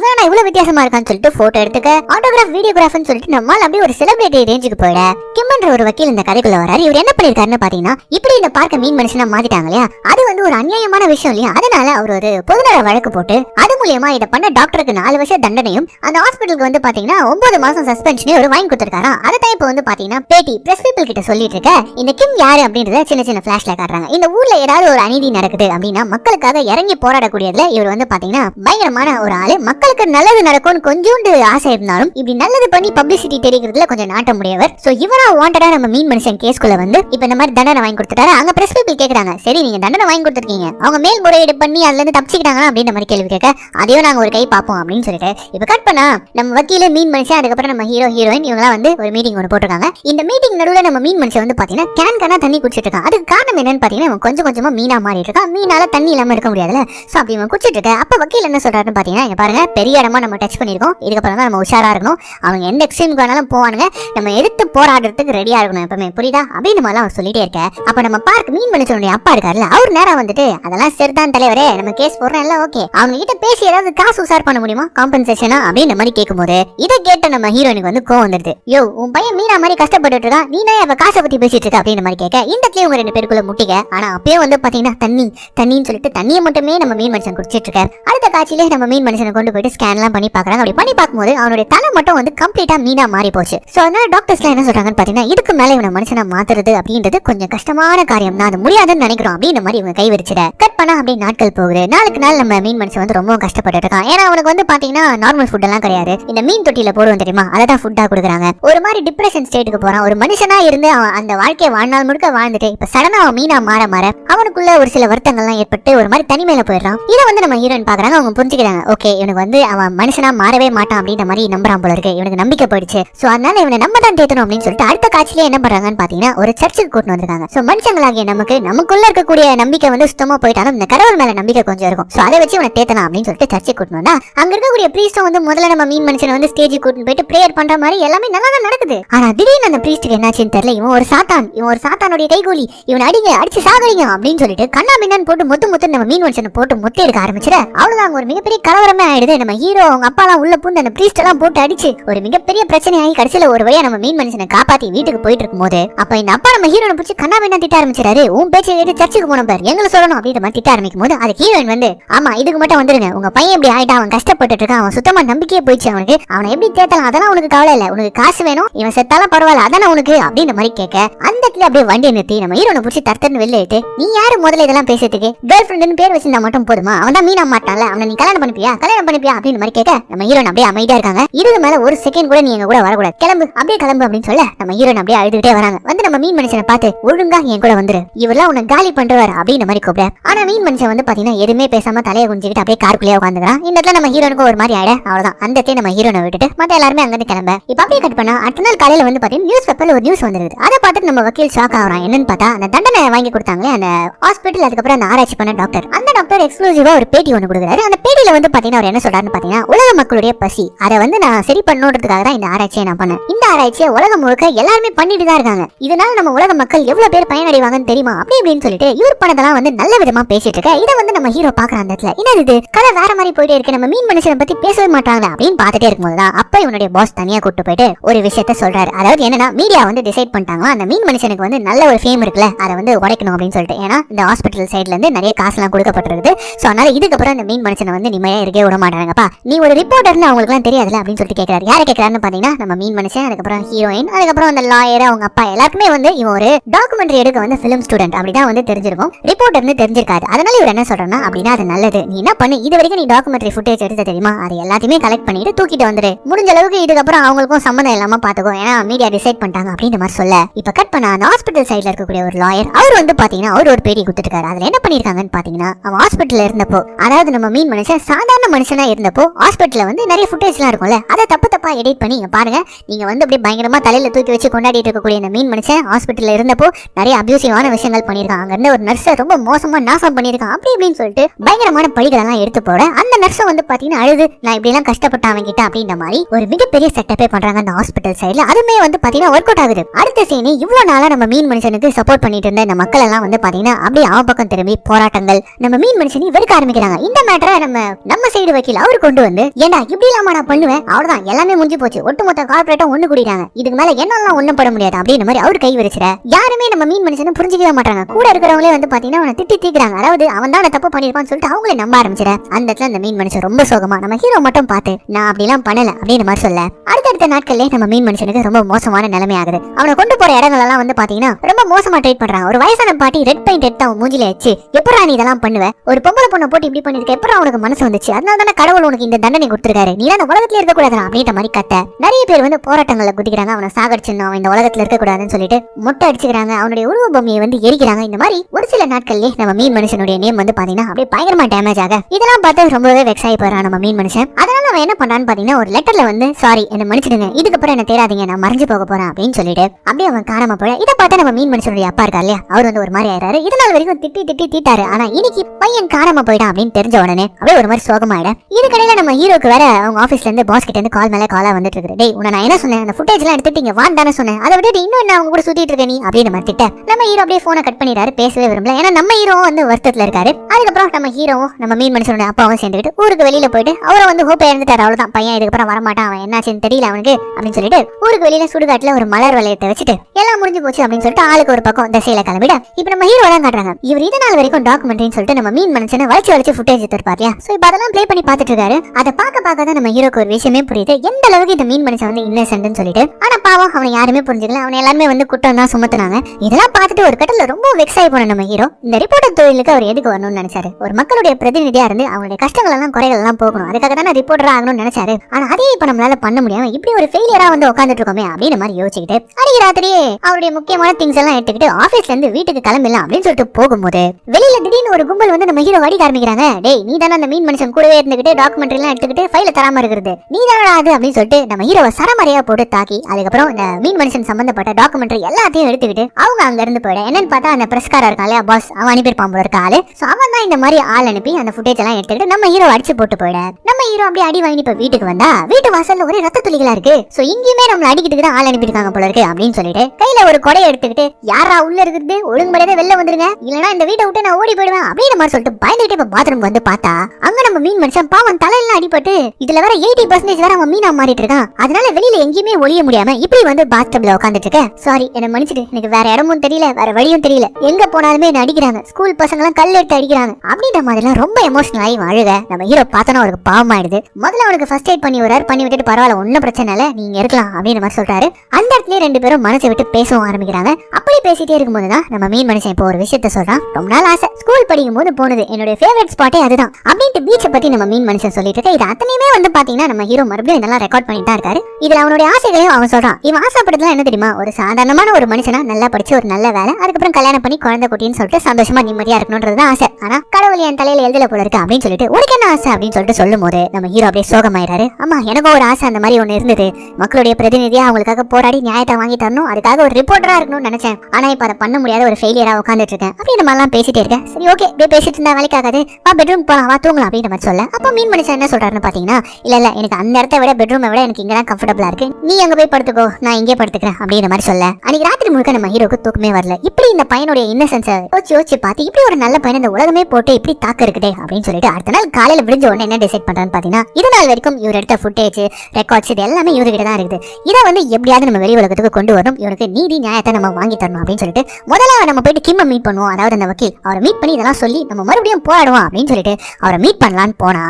இவன் இவ்வளவு வித்தியாசமா இருக்கான்னு சொல்லிட்டு போட்டோ எடுத்துக்க ஆட்டோகிராஃப் வீடியோகிராஃப்னு சொல்லிட்டு நம்மால் அப்படியே ஒரு செலிபிரிட்டி ரேஞ்சுக்கு போயிட. கிம்ன்ற ஒரு வக்கீல் இந்த கதைக்குள்ள வராரு இவர் என்ன பண்ணிருக்காருன்னு பாத்தீங்கன்னா இப்படி இந்த பார்க்க மீன் மனுஷனா மாத்திட்டாங்க இல்லையா? அது வந்து ஒரு அநியாயமான விஷயம் இல்லையா? அதனால அவர் ஒரு பொதுநல வழக்கு போட்டு அது மூலியமா இதை பண்ண டாக்டருக்கு நாலு வருஷம் தண்டனையும் அந்த ஹாஸ்பிட்டலுக்கு வந்து பாத்தீங்கன்னா ஒன்பது மாசம் சஸ்பென்ஷனே ஒரு வாங்கி கொடுத்திருக்காராம் அதை தான் இப்போ வந்து பாத்தீங்கன்னா பேட்டி பிரஸ் பீப்பிள் கிட்ட சொல்லிட்டு இருக்க இந்த கிம் யாரு அப்படின்றத சின்ன சின்ன பிளாஷ்ல காட்டுறாங்க. இந்த ஊர்ல ஏதாவது ஒரு அநீதி நடக்குது அப்படின்னா மக்களுக்காக இறங்கி போராடக்கூடியதுல இவர் வந்து பாத்தீங்கன்னா பயங்கரமான ஒரு ஆளு. மக்களுக்கு நல்லது நடக்கும்னு கொஞ்சோண்டு ஆசை இருந்தாலும் இப்படி நல்லது பண்ணி பப்ளிசிட்டி தெரிவிக்கிறதுல கொஞ்சம் நாட்டம் முடியவர் சோ இவரா வாண்டடா நம்ம மீன் மனுஷன் கேஸ்குள்ள வந்து இப்ப இந்த மாதிரி தண்டனை வாங்கி கொடுத்துட்டாரு. அங்க பிரஸ் பீப்பிள் கேக்குறாங்க. சரி நீங்க தண்டனை வாங்கி கொடுத்துருக்கீங்க. அவங்க மேல் முறையீடு பண்ணி அதுல இருந்து தப்பிச்சுக்கிட்டாங்களா அப்படின்ற மாதிரி கேள்வி கேட்க அதையும் நாங்க ஒரு கை பார்ப்போம் அப்படின்னு சொல்லிட்டு இப்ப கட் பண்ணா நம்ம வக்கீல மீன் மனுஷன் அதுக்கப்புறம் நம்ம ஹீரோ ஹீரோயின் இவங்க வந்து ஒரு மீட்டிங் ஒன்று போட்டிருக்காங்க. இந்த மீட்டிங் நடுவுல நம்ம மீன் மனுஷன் வந்து பாத்தீங்கன்னா கேன் கேனா தண்ணி குடிச்சிட்டு இருக்கான். அதுக்கு காரணம் என்னன்னு பாத்தீங்கன்னா இவன் கொஞ்சம் கொஞ்சமா மீனா மாறிட்டு இருக்கான். மீனால தண்ணி இல்லாம இருக்க முடியாதுல சோ அப்படி இவன் குடிச்சிட்டு இருக்க. அப்ப வக்கீல் என்ன சொல்றாருன்னு பாத்தீங்கன்னா இங்க பாருங்க பெரிய இடமா நம்ம டச் பண்ணிருக்கோம் இதுக்கப்புறம் தான் நம்ம உஷாரா இருக்கணும். அவங்க எந்த எக்ஸ்ட்ரீமுக்கு வேணாலும் போவானுங்க. நம்ம எதிர்த்து போராடுறதுக்கு ரெடியா இருக்கணும் எப்பவுமே. புரியுதா? அப்படின்னு மாதிரிலாம் அவர் சொல்லிட்டே இருக்க. அப்ப நம்ம பார்க் மீன் மனுஷனுடைய அப்பா இருக்காருல்ல அவர் நேரம் வந்துட்டு அதெல்லாம் சரிதான் தலைவரே நம்ம கேஸ் போடுறோம் எல்லாம் ஓகே அவங்க கிட்ட பேசி ஏதாவது காசு உசார் பண்ண முடியுமா? காம்பன்சேஷனா அப்படின்னு மாதிரி கேட்கும்போது இதை கேட்ட நம்ம ஹீரோனுக்கு வந்து கோவம் வந்துருது. யோ உன் பையன் மீனா மாதிரி கஷ்டப்பட்டுட்டு இருக்கான் நீ தான் அவ காசை பத்தி பேசிட்டு இருக்க? அப்படின்னு மாதிரி கேட்க இந்த இடத்துல உங்க ரெண்டு பேருக்குள்ள முட்டிக்க ஆனா அப்பயே வந்து பாத்தீங்கன்னா தண்ணி தண்ணின்னு சொல்லிட்டு தண்ணியை மட்டுமே நம்ம மீன் மனுஷன் குடிச்சிட்டு இருக்காரு. அடுத்த காட்சியிலே நம்ம மீன் மனுஷனை கொண்டு போயிட்டு ஸ்கேன் பண்ணி பாக்குறாங்க. அப்படி பண்ணி பார்க்கும்போது அவனுடைய தலை மட்டும் வந்து கம்ப்ளீட்டா மீனா மாறி போச்சு. சோ அதனால டாக்டர்ஸ்லாம் என்ன சொல்றாங்கன்னு பாத்தீங்கன்னா இதுக்கு மேல இவனை மனுஷனா மாத்துறது அப்படின்றது கொஞ்சம் கஷ்டமான காரியம். தான் அது முடியாதுன்னு நினைக்கிறோம். அப்படின்ற மாதிரி இவங்க கை விரிச்சிட கட் பண்ணா அப்படியே நாட்கள் போகுது. நாளுக்கு நாள் நம்ம மீன் மனுஷன் வந்து ரொம்ப கஷ்டப்பட்டு இருக்கான். ஏன்னா அவனுக்கு வந்து பாத்தீங்கன்னா நார்மல் ஃபுட் எல்லாம் கிடையாது. இந்த மீன் தொட்டியில போடுவோம் தெரியுமா? அதை தான் ஃபுட்டா கொடுக்குறாங்க. ஒரு மாதிரி டிப்ரெஷன் ஸ்டேட்டுக்கு போறான். ஒரு மனுஷனா இருந்து அவன் அந்த வாழ்க்கையை வாழ்நாள் முழுக்க வாழ்ந்துட்டு இப்ப சடனா அவன் மீனா மாற மாற அவனுக்குள்ள ஒரு சில வருத்தங்கள்லாம் ஏற்பட்டு ஒரு மாதிரி தனிமையில போயிடுறான். இதை வந்து நம்ம ஹீரோயின் பாக்குறாங்க அவங்க புரிஞ்சுக்கிறாங்க. ஓகே இவனுக்கு வந்து அவன் மனுஷனா மாறவே மாட்டான் அப்படின்ற மாதிரி நம்புறான் போல இருக்கு. இவனுக்கு நம்பிக்கை போயிடுச்சு. சோ அதனால இவனை நம்ம தான் தேத்தணும் அப்படின்னு சொல்லிட்டு அடுத்த காட்சியிலே என்ன பண்றாங்கன்னு பாத்தீங்கன்னா ஒரு சர்ச்சுக்கு கூட்டு வந்திருக்காங்க. சோ மனுஷங்களாகிய நமக்கு நமக்குள்ள இருக்கக்கூடிய நம்பிக்கை வந்து சுத்தமா போயிட்டாலும் இந்த கடவுள் மேல நம்பிக்கை கொஞ்சம் இருக்கும். சோ அதை வச்சு இவனை தேத்தலாம் அப்படின்னு சொல்லிட்டு சர்ச்சை கூட்டு அங்க இருக்கக்கூடிய பிரீஸ்டம் வந்து முதல்ல நம்ம மீன் மனுஷனை வந்து ஸ்டேஜ் கூட்டின்னு போயிட்டு பிரேயர் பண்ற மாதிரி எல்லாமே நல்லா தான் நடக்குது. ஆனா திடீர்னு அந்த பிரீஸ்டுக்கு என்னாச்சுன்னு தெரியல. இவன் ஒரு சாத்தான். இவன் ஒரு சாத்தானுடைய கைகூலி. இவன் அடிங்க அடிச்சு சாகடிங்க அப்படின்னு சொல்லிட்டு கண்ணா பின்னான்னு போட்டு முத்து முத்து நம்ம மீன் மனுஷனை போட்டு முத்தி எடுக்க ஆரம்பிச்சிட அவ்வளவுதான். ஒரு மிகப்பெரிய கலவரமே ஆயிடுது. நம்ம ஹீரோ அவங்க அப்பா எல்லாம் உள்ள பூந்து அந்த பிரீஸ்ட் எல்லாம் போட்டு அடிச்சு ஒரு மிகப்பெரிய பிரச்சனை ஆகி கடைசியில ஒரு வழியா நம்ம மீன் மனுஷனை காப்பாத்தி வீட்டுக்கு போயிட்டு இருக்கும்போது அப்ப இந்த அப்பா நம்ம ஹீரோனை பிடிச்சி கண்ணா பின்னா திட்ட ஆரம்பிச்சிடாரு உன் பேச்சை கேட்டு சர்ச்சுக்கு போன பாரு. எங்களை சொல்லணும் அப்படின்ற மாதிரி திட்ட ஆரம்பிக்கும் போது அது ஹீரோயின் வந்து ஆமா இதுக்கு மட்டும் வந்துருங்க. உங்க பையன் இப்படி ஆயிட்டா அவன் கஷ்டப்பட்டு இருக்கான். அவன் சுத்தமா நம்பிக்கையே போயிடுச்சு அவனுக்கு. அவனை எப்படி தேத்தலாம்? அதெல்லாம் உனக்கு கவலை இல்ல. உனக்கு காசு வேணும். இவன் செத்தாலும் பரவாயில்ல. அதானே உனக்கு? அப்படின்ற மாதிரி கேட்க அந்த இடத்துல அப்படியே வண்டியை நிறுத்தி நம்ம ஹீரோனை பிடிச்சி தர்த்தன்னு வெளில இட்டு நீ யாரு முதல்ல இதெல்லாம் பேசுறதுக்கு? கேர்ள் ஃப்ரெண்டுன்னு பேர் வச்சிருந்தா மட்டும் போதுமா? அவன் தான் மீனா மாட்டான்ல. அவனை நீ கல்யாணம் பண்ணிப்பியா? கல்யாணம் பண்ணிப்பியா? அப்படின்ற மாதிரி கேட்க நம்ம ஹீரோன் அப்படியே அமைதியா இருக்காங்க. இதுக்கு மேல ஒரு செகண்ட் கூட நீ எங்க கூட வரக்கூடாது. கிளம்பு. அப்படியே கிளம்பு அப்படின்னு சொல்ல நம்ம ஹீரோன் அப்படியே அழுதுகிட்டே வராங்க. வந்து நம்ம மீன் மனுஷனை பார்த்து ஒழுங்கா என் கூட வந்துரு. இவரெல்லாம் உன்னை காலி பண்றவர்? மாதிரி கூப்பிட. ஆனா மீன் மனுஷன் வந்து பாத்தீங்கன்னா எதுவுமே பேசாம தலையை குஞ்சுக்கிட்டு அப்படியே காருக்குள்ளேயே உட்காந்துக்கிறான் இந்த இடத்துல நம்ம ஹீரோனுக்கு ஒரு மாதிரி ஆயிட. அவ்வளவுதான். அந்த இடத்தையும் நம்ம ஹீரோனை விட்டுட்டு மத்த எல்லாருமே அங்கிருந்து கிளம்ப. இப்ப அப்படியே கட் பண்ணா அடுத்த நாள் காலையில வந்து பாத்தீங்கன்னா நியூஸ் பேப்பர்ல ஒரு நியூஸ் வந்துருது. அதை பார்த்துட்டு நம்ம வக்கீல் ஷாக் ஆகிறான். என்னன்னு பார்த்தா அந்த தண்டனை வாங்கி கொடுத்தாங்களே அந்த ஹாஸ்பிட்டல் அதுக்கப்புறம் அந்த ஆராய்ச்சி பண்ண டாக்டர் அந்த டாக்டர் எக்ஸ்க்ளூசிவா ஒரு பேட்டி ஒன்று கொடுக்குறாரு. அந்த பேட்டியில வந்து பாத்தீங்கன்னா அவர் என்ன சொல்றாருன்னு பாத்தீங்கன்னா உலக மக்களுடைய பசி. அதை வந்து நான் சரி பண்ணுறதுக்காக தான் இந்த ஆராய்ச்சியை நான் பண்ணேன். இந்த ஆராய்ச்சியை உலகம் முழுக்க எல்லாருமே பண்ணிட்டு தான் இருக்காங்க. இதனால நம்ம உலக மக்கள் எவ்வளவு பேர் பயனடைவாங்கன்னு தெரியுமா? அப்படி இப்படின்னு சொல்லிட்டு இவர் பண்ணதெல்லாம் வந்து நல்ல விதமா பேசிட்டு இருக்க. இதை வந்து நம்ம ஹீரோ பாக்குற அந்த இடத்துல என்னது இது? கதை வேற மாதிரி போயிட்டே இருக்கு. நம்ம மீன் மனுஷனை பத்தி பேசவே மாட்டாங்க அப்படின்னு பாத்துட்டே இருக்கும்போது தான் அப்ப இவனுடைய பாஸ் தனியா கூட்டு போயிட்டு ஒரு விஷயத்த சொல்றாரு. அதாவது என்னன்னா மீடியா வந்து டிசைட் பண்ணிட்டாங்க அந்த மீன் மனுஷனுக்கு வந்து நல்ல ஒரு ஃபேம் இருக்குல்ல அதை வந்து உடைக்கணும் அப்படின்னு சொல்லிட்டு. ஏன்னா இந்த ஹாஸ்பிட்டல் சைட்ல இருந்து நிறைய காசுலாம் கொடுக்கப்பட்டிருக்குது. சோ அதனால இதுக்கப்புறம் இந்த மீன் மனுஷனை வந்து நிம்மதியா இருக்கே விட மாட்டாங்கப்பா. நீ ஒரு ரிப்போர்ட்டர்னு அவங்களுக்குலாம் தெரியாதுல அப்படின்னு சொல்லிட்டு கேட்கறாரு யாரை கேட்கறாருன்னு பாத்தீங்கன்னா நம்ம மீன் மனுஷன் அதுக்கப்புறம் ஹீரோயின் அதுக்கப்புறம் அந்த லாயர் அவங்க அப்பா எல்லாருக்குமே வந்து இவன் ஒரு டாக்குமெண்ட்ரி எடுக்க வந்து ஃபிலிம் ஸ்டூடெண்ட் அப்படிதான் வந்து தெரிஞ்சிருக்கும். ரிப்போர்ட்டர்னு தெரிஞ்சிருக்காது. அதனால இவர் என்ன சொல்றேன்னா அப்படின்னா அது நல்லது. நீ என்ன பண்ணு? இது வரைக்கும் நீ டாக்குமெண்ட்ரி ஃபுட்டேஜ் எடுத்த தெரியுமா? அது எல்லாத்தையுமே கலெக்ட் பண்ணிட்டு தூக்கிட்டு வந்துரு. முடிஞ்ச அளவுக்கு இதுக்கப்புறம் அவங்களுக்கும் சம்மந்தம் இல்லாம பாத்துக்கோ. ஏன்னா மீடியா டிசைட் பண்ணிட்டாங்க அப்படின்ற மாதிரி சொல்ல. இப்ப கட் பண்ண அந்த ஹாஸ்பிட்டல் சைடுல இருக்கக்கூடிய ஒரு லாயர் அவர் வந்து பாத்தீங்கன்னா அவர் ஒரு பேடி கொடுத்துருக்காரு. அதுல என்ன பண்ணிருக்காங்கன்னு பாத்தீங்கன்னா அவன் இருந்தப்போ அதாவது நம்ம மீன் மனுஷன் சாதாரண மனுஷனா இருந்தப்போ ஹாஸ்பிட்டல்ல வந்து நிறைய ஃபுட்டேஜ்லாம் இருக்கும்ல அதை தப்பு தப்பா எடிட் பண்ணி இங்க பாருங்க நீங்க வந்து அப்படியே பயங்கரமா தலையில தூக்கி வச்சு கொண்டாடிட்டு இருக்கக்கூடிய இந்த மீன் மனுஷன் ஹாஸ்பிட்டல்ல இருந்தப்போ நிறைய அபியூசிவான விஷயங்கள் பண்ணியிருக்காங்க அங்க இருந்த ஒரு நர்ஸை ரொம்ப மோசமா நாசம் பண்ணியிருக்கான். அப்படி இப்படின்னு சொல்லிட்டு பயங்கரமான பழிகள் எல்லாம் எடுத்து போட அந்த நர்ஸும் வந்து பாத்தீங்கன்னா அழுது நான் இப்படி எல்லாம் கஷ்டப்பட்ட அவங்க கிட்ட அப்படின்ற மாதிரி ஒரு மிகப்பெரிய செட்டப்பே பண்றாங்க அந்த ஹாஸ்பிட்டல் சைடுல அதுமே வந்து பாத்தீங்கன்னா ஒர்க் அவுட் ஆகுது. அடுத்த சீனி இவ்வளவு நாளா நம்ம மீன் மனுஷனுக்கு சப்போர்ட் பண்ணிட்டு இருந்த இந்த மக்கள் எல்லாம் வந்து பாத்தீங்கன்னா அப்படியே அவன் பக்கம் திரும்பி போராட்டங்கள். நம்ம மீன் மனுஷனை வெறுக்க ஆரம்பிக்கிறாங்க. இந்த மேட்டரை நம்ம நம்ம சைடு வக்கீல் அவர் கொண்டு வந்து ஏன்னா இப்படி இல்லாம நான் பண்ணுவேன்? அவ்வளவுதான். எல்லாமே முடிஞ்சு போச்சு. ஒட்டுமொத்த கார்பரேட்டும் ஒண்ணு கூடிட்டாங்க. இதுக்கு மேல என்னெல்லாம் ஒண்ணும் பட முடியாது அப்படின்ற மாதிரி அவர் கை வரிச்சிட யாருமே நம்ம மீன் மனுஷனை புரிஞ்சுக்கவே மாட்டாங்க. கூட இருக்கிறவங்களே வந்து பாத்தீங்கன்னா அப்படின்னு அவனை திட்டி தீக்குறாங்க? அதாவது அவன் தான் தப்பு பண்ணிருப்பான்னு சொல்லிட்டு அவங்களே நம்ப ஆரம்பிச்சிட. அந்த இடத்துல அந்த மீன் மனுஷன் ரொம்ப சோகமா நம்ம ஹீரோ மட்டும் பார்த்து நான் அப்படிலாம் பண்ணல அப்படின்னு மாதிரி சொல்ல. அடுத்தடுத்த நாட்கள்லயே நம்ம மீன் மனுஷனுக்கு ரொம்ப மோசமான நிலைமை ஆகுது. அவனை கொண்டு போற இடங்கள் எல்லாம் வந்து பாத்தீங்கன்னா ரொம்ப மோசமா ட்ரீட் பண்றாங்க. ஒரு வயசான பாட்டி ரெட் பெயிண்ட் எடுத்து அவன் மூஞ்சில வச்சு எப்படா நீ இதெல்லாம் பண்ணுவ? ஒரு பொம்பளை பொண்ணை போட்டு இப்படி பண்ணிருக்க எப்படா உனக்கு மனசு வந்துச்சு? அதனால தானே கடவுள் உனக்கு இந்த தண்டனை கொடுத்துருக்காரு. நீ தான் உலகத்துல இருக்க கூடாது அப்படின்ற மாதிரி கத்த. நிறைய பேர் வந்து போராட்டங்களை குதிக்கிறாங்க. அவனை சாகடிச்சிடணும் அவன் இந்த உலகத்துல இருக்க கூடாதுன்னு சொல்லிட்டு மொட்டை அடிச்சுக்கிறாங்க. அவனுடைய உருவ பொம்மையை வந்து எரிக்கிறாங்க. இந்த மாதிரி ஒரு சில நாட்கள் நாட்கள்லயே நம்ம மீன் மனுஷனுடைய நேம் வந்து பாத்தீங்கன்னா அப்படியே பயங்கரமா டேமேஜ் ஆக இதெல்லாம் பார்த்து ரொம்பவே வெக்ஸ் ஆகி போறான் நம்ம மீன் மனுஷன். அதனால அவன் என்ன பண்றான்னு பாத்தீங்கன்னா ஒரு லெட்டர்ல வந்து சாரி என்ன மன்னிச்சிடுங்க. இதுக்கப்புறம் என்ன தேடாதீங்க. நான் மறைஞ்சு போக போறேன். அப்படின்னு சொல்லிட்டு அப்படியே அவன் காணாம போல இதை பார்த்து நம்ம மீன் மனுஷனுடைய அப்பா இருக்கா இல்லையா? அவர் வந்து ஒரு மாதிரி ஆயிராரு இது வரைக்கும் திட்டி திட்டி திட்டாரு. ஆனா இன்னைக்கு பையன் காணாம போயிட்டான் அப்படின்னு தெரிஞ்ச உடனே அப்படியே ஒரு மாதிரி சோகமாயிட. இதுக்கடையில நம்ம ஹீரோக்கு வேற அவங்க ஆபீஸ்ல இருந்து பாஸ் கிட்ட இருந்து கால் மேல காலா வந்துட்டு இருக்கு டேய் உன நான் என்ன சொன்னேன்? அந்த ஃபுட்டேஜ் எல்லாம் எடுத்துட்டீங்க வான் தானே சொன்னேன். அதை விட்டுட்டு இன்னும் என்ன அவங்க கூட சுத்திட்டு இருக்க நீ? அப்படின்னு நம்ம திட்ட. நம்ம ஹீரோ அப்படியே போனை கட் பண்ணிடுறாரு. பேசவே விரும்பல. ஏன்னா நம்ம ஹீரோ வந்து வருத்தத்துல இருக்காரு. அதுக்கப்புறம் நம்ம ஹீரோவும் நம்ம மீன் மனுஷனோட அப்பாவும் சேர்ந்துக்கிட்டு ஊருக்கு வெளியில போயிட்டு அவரை வந்து ஹோப்பை இறந்துட்டார் அவ்வளவுதான். பையன் இதுக்கப்புறம் வரமாட்டான். அவன் என்னாச்சுன்னு தெரியல அவனுக்கு அப்படின்னு சொல்லிட்டு ஊருக்கு வெளியில சுடுகாட்டுல ஒரு மலர் வளையத்தை வச்சுட்டு எல்லாம் முடிஞ்சு போச்சு அப்படின்னு சொல்லிட்டு ஆளுக்கு ஒரு பக்கம் திசையில கிளம்பிட இப்ப நம்ம ஹீரோ தான் காட்டுறாங்க. இவர் இது நாள் வரைக்கும் டாக்குமெண்ட்ரின்னு சொல்லிட்டு நம்ம மீன் மனுஷனை வளைச்சு வளைச்சு ஃபுட்டேஜ் எடுத்திருப்பார் இல்லையா? சோ இப்ப அதெல்லாம் ப்ளே பண்ணி பார்த்துட்டு இருக்காரு. அதை பார்க்க பார்க்க தான் நம்ம ஹீரோக்கு ஒரு விஷயமே புரியுது. எந்த அளவுக்கு இந்த மீன் மனுஷன் வந்து இன்னசென்ட்னு சொல்லிட்டு ஆனா பாவம் அவனை யாருமே புரிஞ்சுக்கல. அவனை எல்லாருமே வந்து குற்றம் தான் சுமத்துனாங்க. இதெல்லாம் பார்த்துட்டு ஒரு கட்டத்துல ரொம்ப வெக்ஸ் ஆகி போன நம்ம ஹீரோ இந்த ரிப்போர்ட்டர் தொழிலுக்கு அவர் எதுக்கு வரணும்னு நினைச்சாரு? ஒரு மக்களுடைய பிரதிநிதியா இருந்து அவங்களுடைய கஷ்டங்கள் எல்லாம் குறைகள் எல்லாம் போகணும். அதுக்காக தானே ரிப்போர்ட்டர் ஆகணும்னு நினைச்சாரு. ஆனா அதே இப்ப நம்மளால பண்ண முடியாம இப்படி ஒரு ஃபெயிலியரா வந்து உட்காந்துட்டு இருக்கோமே அப்படின்னு மாதிரி யோசிச்சுக்கிட்டு அன்னைக்கு ராத்திரியே அவருடைய முக்கியமான திங்ஸ் எல்லாம் எடுத்துக்கிட்டு ஆபீஸ்ல இருந்து வீட்டுக்கு கிளம்பிடலாம் அப்படின்னு சொல்லிட்டு போகும்போது வெளியில திடீர்னு ஒரு கும்பல் வந்து நம்ம ஹீரோ வடிக்க ஆரம்பிக்கிறாங்க. டேய் நீ தானே அந்த மீன் மனுஷன் கூடவே இருந்துகிட்டு டாக்குமெண்ட்ரி எல்லாம் எடுத்துக்கிட்டு ஃபைல தராம இருக்கிறது. நீ தானடா அது அப்படின்னு சொல்லிட்டு நம்ம ஹீரோவை சரமறையா போட்டு தாக்கி அதுக்கப்புறம் இந்த மீன் மனுஷன் சம்பந்தப்பட்ட டாக்குமெண்ட்ரி எல்லாத்தையும் எடுத்துக்கிட்டு அவங்க அங்க இருந்து போயிட என்னன்னு பார்த்தா அந்த பிரஸ்காரர் இருக்கான் இல்லையா பாஸ் அவன் அனுப்பியிருப்பான் போல இருக்க ஆளு. ஸோ அவன் தான் இந்த மாதிரி ஆள் அனுப்பி அந்த ஃபுட்டேஜ் எல்லாம் எடுத்துக்கிட்டு நம்ம ஹீரோ அடிச்சு போட்டு போயிட. நம்ம ஹீரோ அப்படியே அடி வாங்கி இப்ப வீட்டுக்கு வந்தா வீட்டு வாசல்ல ஒரே ரத்த துளிகளா இருக்கு. ஸோ இங்கேயுமே நம்மள அடிக்கிட்டு தான் ஆள் அனுப்பியிருக்காங்க போல இருக்கு அப்படின்னு சொல்லிட்டு கையில ஒரு கொடையை எடுத்துக்கிட்டு யாரா உள்ள இருக்குது? ஒழுங்குமுறையாக வெளில வந்துருங்க. இல்லைன்னா இந்த வீட்டை விட்டு நான் ஓடி போயிடுவேன். அப்படின்ற மாதிரி சொல்லிட்டு பயந்துகிட்டே இப்போ பாத்ரூம் வந்து பார்த்தா அங்க நம்ம மீன் மனுஷன் பாவன் தலையெல்லாம் அடிபட்டு இதுல வேற எயிட்டி பர்சன்டேஜ் வேற அவன் மீனா மாறிட்டு இருக்கான். அதனால வெளியில எங்கேயுமே ஒளிய முடியாம இப்படி வந்து பாத்டப்ல உட்காந்துட்டு இருக்க. சாரி என்ன மன்னிச்சிட்டு எனக்கு வேற இடமும் தெரியல வேற வழியும் தெரியல. எங்க போனாலுமே என்ன அடிக்கிறாங்க. ஸ்கூல் பசங்க எல்லாம் கல் எடுத்து அடிக்கிறாங்க. அப்படின்ற மாதிரிலாம் ரொம்ப எமோஷனல் ஆகி அழுக நம்ம ஹீரோ பார்த்தோன்னா அவருக்கு பாவம் ஆயிடுது. முதல்ல அவனுக்கு ஃபர்ஸ்ட் எய்ட் பண்ணி விடுறாரு பண்ணி விட்டுட்டு பரவாயில்ல ஒன்றும் பிரச்சனை இல்லை நீங்க இருக்கலாம் அப்படின்ற மாதிரி சொல்றாரு. அந்த இடத்துல ரெண்டு பேரும் மனசை விட்டு பேசவும் ஆரம்பிக்கிறாங்க. அப்படி பேசிட்டே இருக்கும்போது தான் நம்ம மீன் மனுஷன் இப்போ ஒரு விஷயத்த சொல்றான். ரொம்ப நாள் ஆசை. ஸ்கூல் படிக்கும் போது போனது என்னுடைய ஃபேவரட் ஸ்பாட்டே அதுதான். அப்படின்ட்டு பீச்சை பத்தி நம்ம மீன் மனுஷன் சொல்லிட்டு இருக்க. இது அத்தனையுமே வந்து பாத்தீங்கன்னா நம்ம ஹீரோ மறுபடியும் இதெல்லாம் ரெக்கார்ட் பண்ணிட்டு தான் இருக்காரு. இதுல அவனுடைய ஆசைகளையும் அவன் சொல்றான். இவன் ஆசைப்படுறதுலாம் என்ன தெரியுமா? ஒரு சாதாரணமான ஒரு மனுஷனா நல்லா படிச்சு ஒரு நல்ல வேலை அதுக்கப்புறம் கல்யாணம் பண்ணி குழந்தை குட்டின்னு சொல்லிட்டு சந்தோஷமா நிம்மதியா இருக்கணும்ன்றது தான் ஆசை. ஆனா கடவுள் என் தலையில எழுதல போல இருக்கு அப்படின்னு சொல்லிட்டு உனக்கு என்ன ஆசை அப்படின்னு சொல்லிட்டு சொல்லும் போது நம்ம ஹீரோ அப்படியே சோகமாயிராரு ஆமா எனக்கும் ஒரு ஆசை அந்த மாதிரி ஒண்ணு இருந்தது. மக்களுடைய பிரதிநிதியா அவங்களுக்காக போராடி நியாயத்தை வாங்கி தரணும். அதுக்காக ஒரு ரிப்போர்ட்டரா இருக்கணும்னு நினைச்சேன். ஆனா இப்ப அதை பண்ண முடியாத ஒரு ஃபெயிலியரா உட்காந்துட்டு இருக்கேன். அப்படின்ற மாதிரிலாம் பேசிட்டே இருக்கேன். சரி ஓகே இப்படியே பேசிட்டு இருந்தா வேலைக்காகாது வா பெட்ரூம் போலாம். வா தூங்கலாம் அப்படின்ற மாதிரி சொல்ல. அப்ப மீன் மனுஷன் என்ன சொல்றாருன்னு பாத்தீங்கன்னா இல்ல இல்ல எனக்கு அந்த இடத்த விட பெட்ரூமை விட எனக்கு இங்க தான் கம்ஃபர்டபுளா இருக்கு. நீ அங்க போய் படுத்துக்கோ. நான் இங்கே படுத்துக்கிறேன். அப்படின்ற மாதிரி சொல்ல. அன்னைக்கு ராத்திரி முழுக்க நம்ம ஹீரோக்கு தூக்கமே வரல. இப்படி இந்த பையனுடைய இன்னசென்ஸை யோசிச்சு யோசிச்சு பார்த்து இப்படி ஒரு நல்ல பையன் இந்த உலகமே போட்டு இப்படி தாக்க இருக்குதே அப்படின்னு சொல்லிட்டு அடுத்த நாள் காலையில விடிஞ்ச உடனே என்ன டிசைட் பண்றான்னு பாத்தீங்கன்னா இது நாள் வரைக்கும் இவர் எடுத்த ஃபுட்டேஜ் ரெக்கார்ட்ஸ் இது எல்லாமே இவர்கிட்ட தான் இருக்குது. இதை வந்து எப்படியாவது நம்ம வெளி உலகத்துக்கு கொண்டு வரணும். இவருக்கு நீதி நியாயத்தை நம்ம வாங்கி தரணும் அப்படின்னு சொல்லிட்டு முதல்ல நம்ம போயிட்டு கிம்ம மீட் பண்ணுவோம். அதாவது அந்த வக்கீல் அவரை மீட் பண்ணி இதெல்லாம் சொல்லி நம்ம மறுபடியும் போராடுவோம் அப்படின்னு சொல்லிட்டு அவரை மீட் பண்ணலான்னு போனா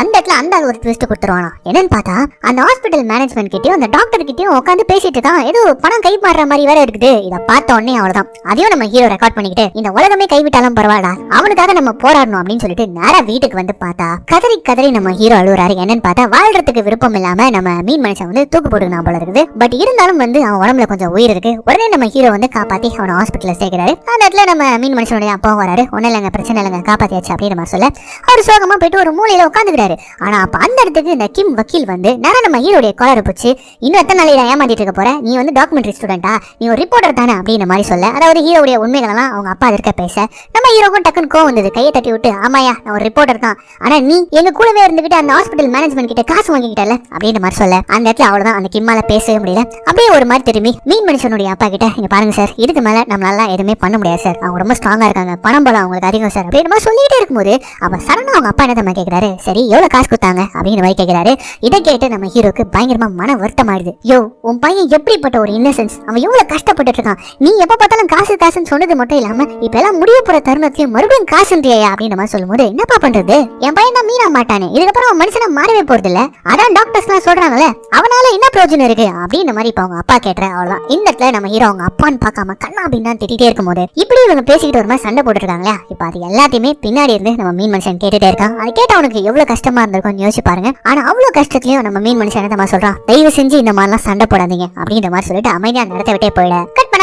அந்த இடத்துல அந்த ஒரு ட்விஸ்ட் கொடுத்துருவானா? என்னன்னு பார்த்தா அந்த ஹாஸ்பிட்டல் மேனேஜ்மெண்ட் கிட்டயும் அந்த டாக்டர் கிட்டயும் உட்காந்து பேசிட்டு தான் ஏதோ பணம் கை மாறுற மாதிரி வேற இருக்குது. இதை பார்த்த உடனே அவ்வளவுதான். அதையும் நம்ம ஹீரோ ரெக்கார்ட் பண்ணிக்கிட்டு இந்த உலக உலகமே கைவிட்டாலும் பரவாயில்ல. அவனுக்காக நம்ம போராடணும் அப்படின்னு சொல்லிட்டு நேரா வீட்டுக்கு வந்து பார்த்தா கதறி கதறி நம்ம ஹீரோ அழுவுறாரு. என்னன்னு பார்த்தா வாழ்றதுக்கு விருப்பம் இல்லாம நம்ம மீன் மனுஷன் வந்து தூக்கு போட்டுக்கணும் போல இருக்குது. பட் இருந்தாலும் வந்து அவன் உடம்புல கொஞ்சம் உயிர் இருக்கு. உடனே நம்ம ஹீரோ வந்து காப்பாத்தி அவனை ஹாஸ்பிட்டல்ல சேர்க்கிறாரு. அந்த இடத்துல நம்ம மீன் மனுஷனுடைய அப்பாவும் வராரு. ஒன்னும் இல்லைங்க பிரச்சனை இல்லைங்க காப்பாத்தியாச்சு அப்படின்னு நம்ம சொல்ல அவர் சோகமா போயிட்டு ஒரு மூலையில உட்காந்துக்கிறாரு. ஆனா அப்ப அந்த இடத்துக்கு இந்த கிம் வக்கீல் வந்து நேரம் நம்ம ஹீரோடைய கொலரை பிடிச்சி இன்னும் எத்தனை நாளையில ஏமாத்திட்டு இருக்க போற? நீ வந்து டாக்குமெண்ட்ரி ஸ்டூடெண்டா நீ ஒரு ரிப்போர்ட்டர் தானே? அப்படின்னு மாதிரி சொல்ல அதாவது ஹீரோடைய உண்மைகளெல்லாம் அவங்க அப்பா இருக்க பேச நம்ம ஹீரோக்கும் டக்குன்னு கோவம் வந்தது. கையை தட்டி விட்டு ஆமாயா நான் ஒரு ரிப்போர்ட்டர் தான். ஆனா நீ எங்க கூடவே இருந்துகிட்டு அந்த ஹாஸ்பிட்டல் மேனேஜ்மெண்ட் கிட்ட காசு வாங்கிக்கிட்டல அப்படின்ற மாதிரி சொல்ல. அந்த இடத்துல அவ்வளவுதான். அந்த கிம்மால பேசவே முடியல. அப்படியே ஒரு மாதிரி திரும்பி மீன் மனுஷனுடைய அப்பா கிட்ட இங்க பாருங்க சார் இதுக்கு மேல நம்மளால எதுவுமே பண்ண முடியாது சார் அவங்க ரொம்ப ஸ்ட்ராங்கா இருக்காங்க. பணம் போல அவங்களுக்கு அதிகம் சார் அப்படின்ற மாதிரி சொல்லிட்டே இருக்கும்போது அவன் சரணா அவங்க அப்பா என்ன நம்ம கேக்குறாரு? சரி எவ்வளவு காசு கொடுத்தாங்க? அப்படின்ற மாதிரி கேக்குறாரு. இதை கேட்டு நம்ம ஹீரோக்கு பயங்கரமா மன வருத்தமாயிடுது. யோ உன் பையன் எப்படிப்பட்ட ஒரு இன்னசென்ஸ் அவன் எவ்வளவு கஷ்டப்பட்டு இருக்கான். நீ எப்ப பார்த்தாலும் காசு காசுன்னு சொன்னது மட்டும் இல்லாம இப்ப எல்லாம் முடிய போற தருணத்தையும் மறுபடியும் காசு இல்லையா அப்படின்னு நம்ம சொல்லும்போது என்னப்பா பண்றது? என் பையன் தான் மீனா மாட்டானே. இதுக்கப்புறம் அவன் மனுஷனா மாறவே போறது இல்ல அதான் டாக்டர்ஸ் எல்லாம் சொல்றாங்கல்ல அவனால என்ன பிரயோஜனம் இருக்கு? அப்படின்னு மாதிரி இப்ப அவங்க அப்பா கேட்டுற அவ்வளவுதான். இந்த இடத்துல நம்ம ஹீரோ அவங்க அப்பான்னு பார்க்காம கண்ணா அப்படின்னு திட்டிட்டே இருக்கும்போது இப்படி இவங்க பேசிக்கிட்டு ஒரு மாதிரி சண்டை போட்டுருக்காங்களா இருக்காங்களா இப்ப அது எல்லாத்தையுமே பின்னாடி இருந்து நம்ம மீன் மனுஷன் கேட்டுட்டே இருக்கான். அது கேட்ட அவனுக்கு எவ்வளவு கஷ்டமா இருந்திருக்கும் யோசிச்சு பாருங்க. ஆனா அவ்வளவு கஷ்டத்துலயும் நம்ம மீன் மனுஷன் என்ன சொல்றான்? தயவு செஞ்சு இந்த மாதிரிலாம் சண்டை போடாதீங்க அப்படின்ற மாதிரி சொல்லிட்டு அமைதியா நடத்த விட்டே போயிட.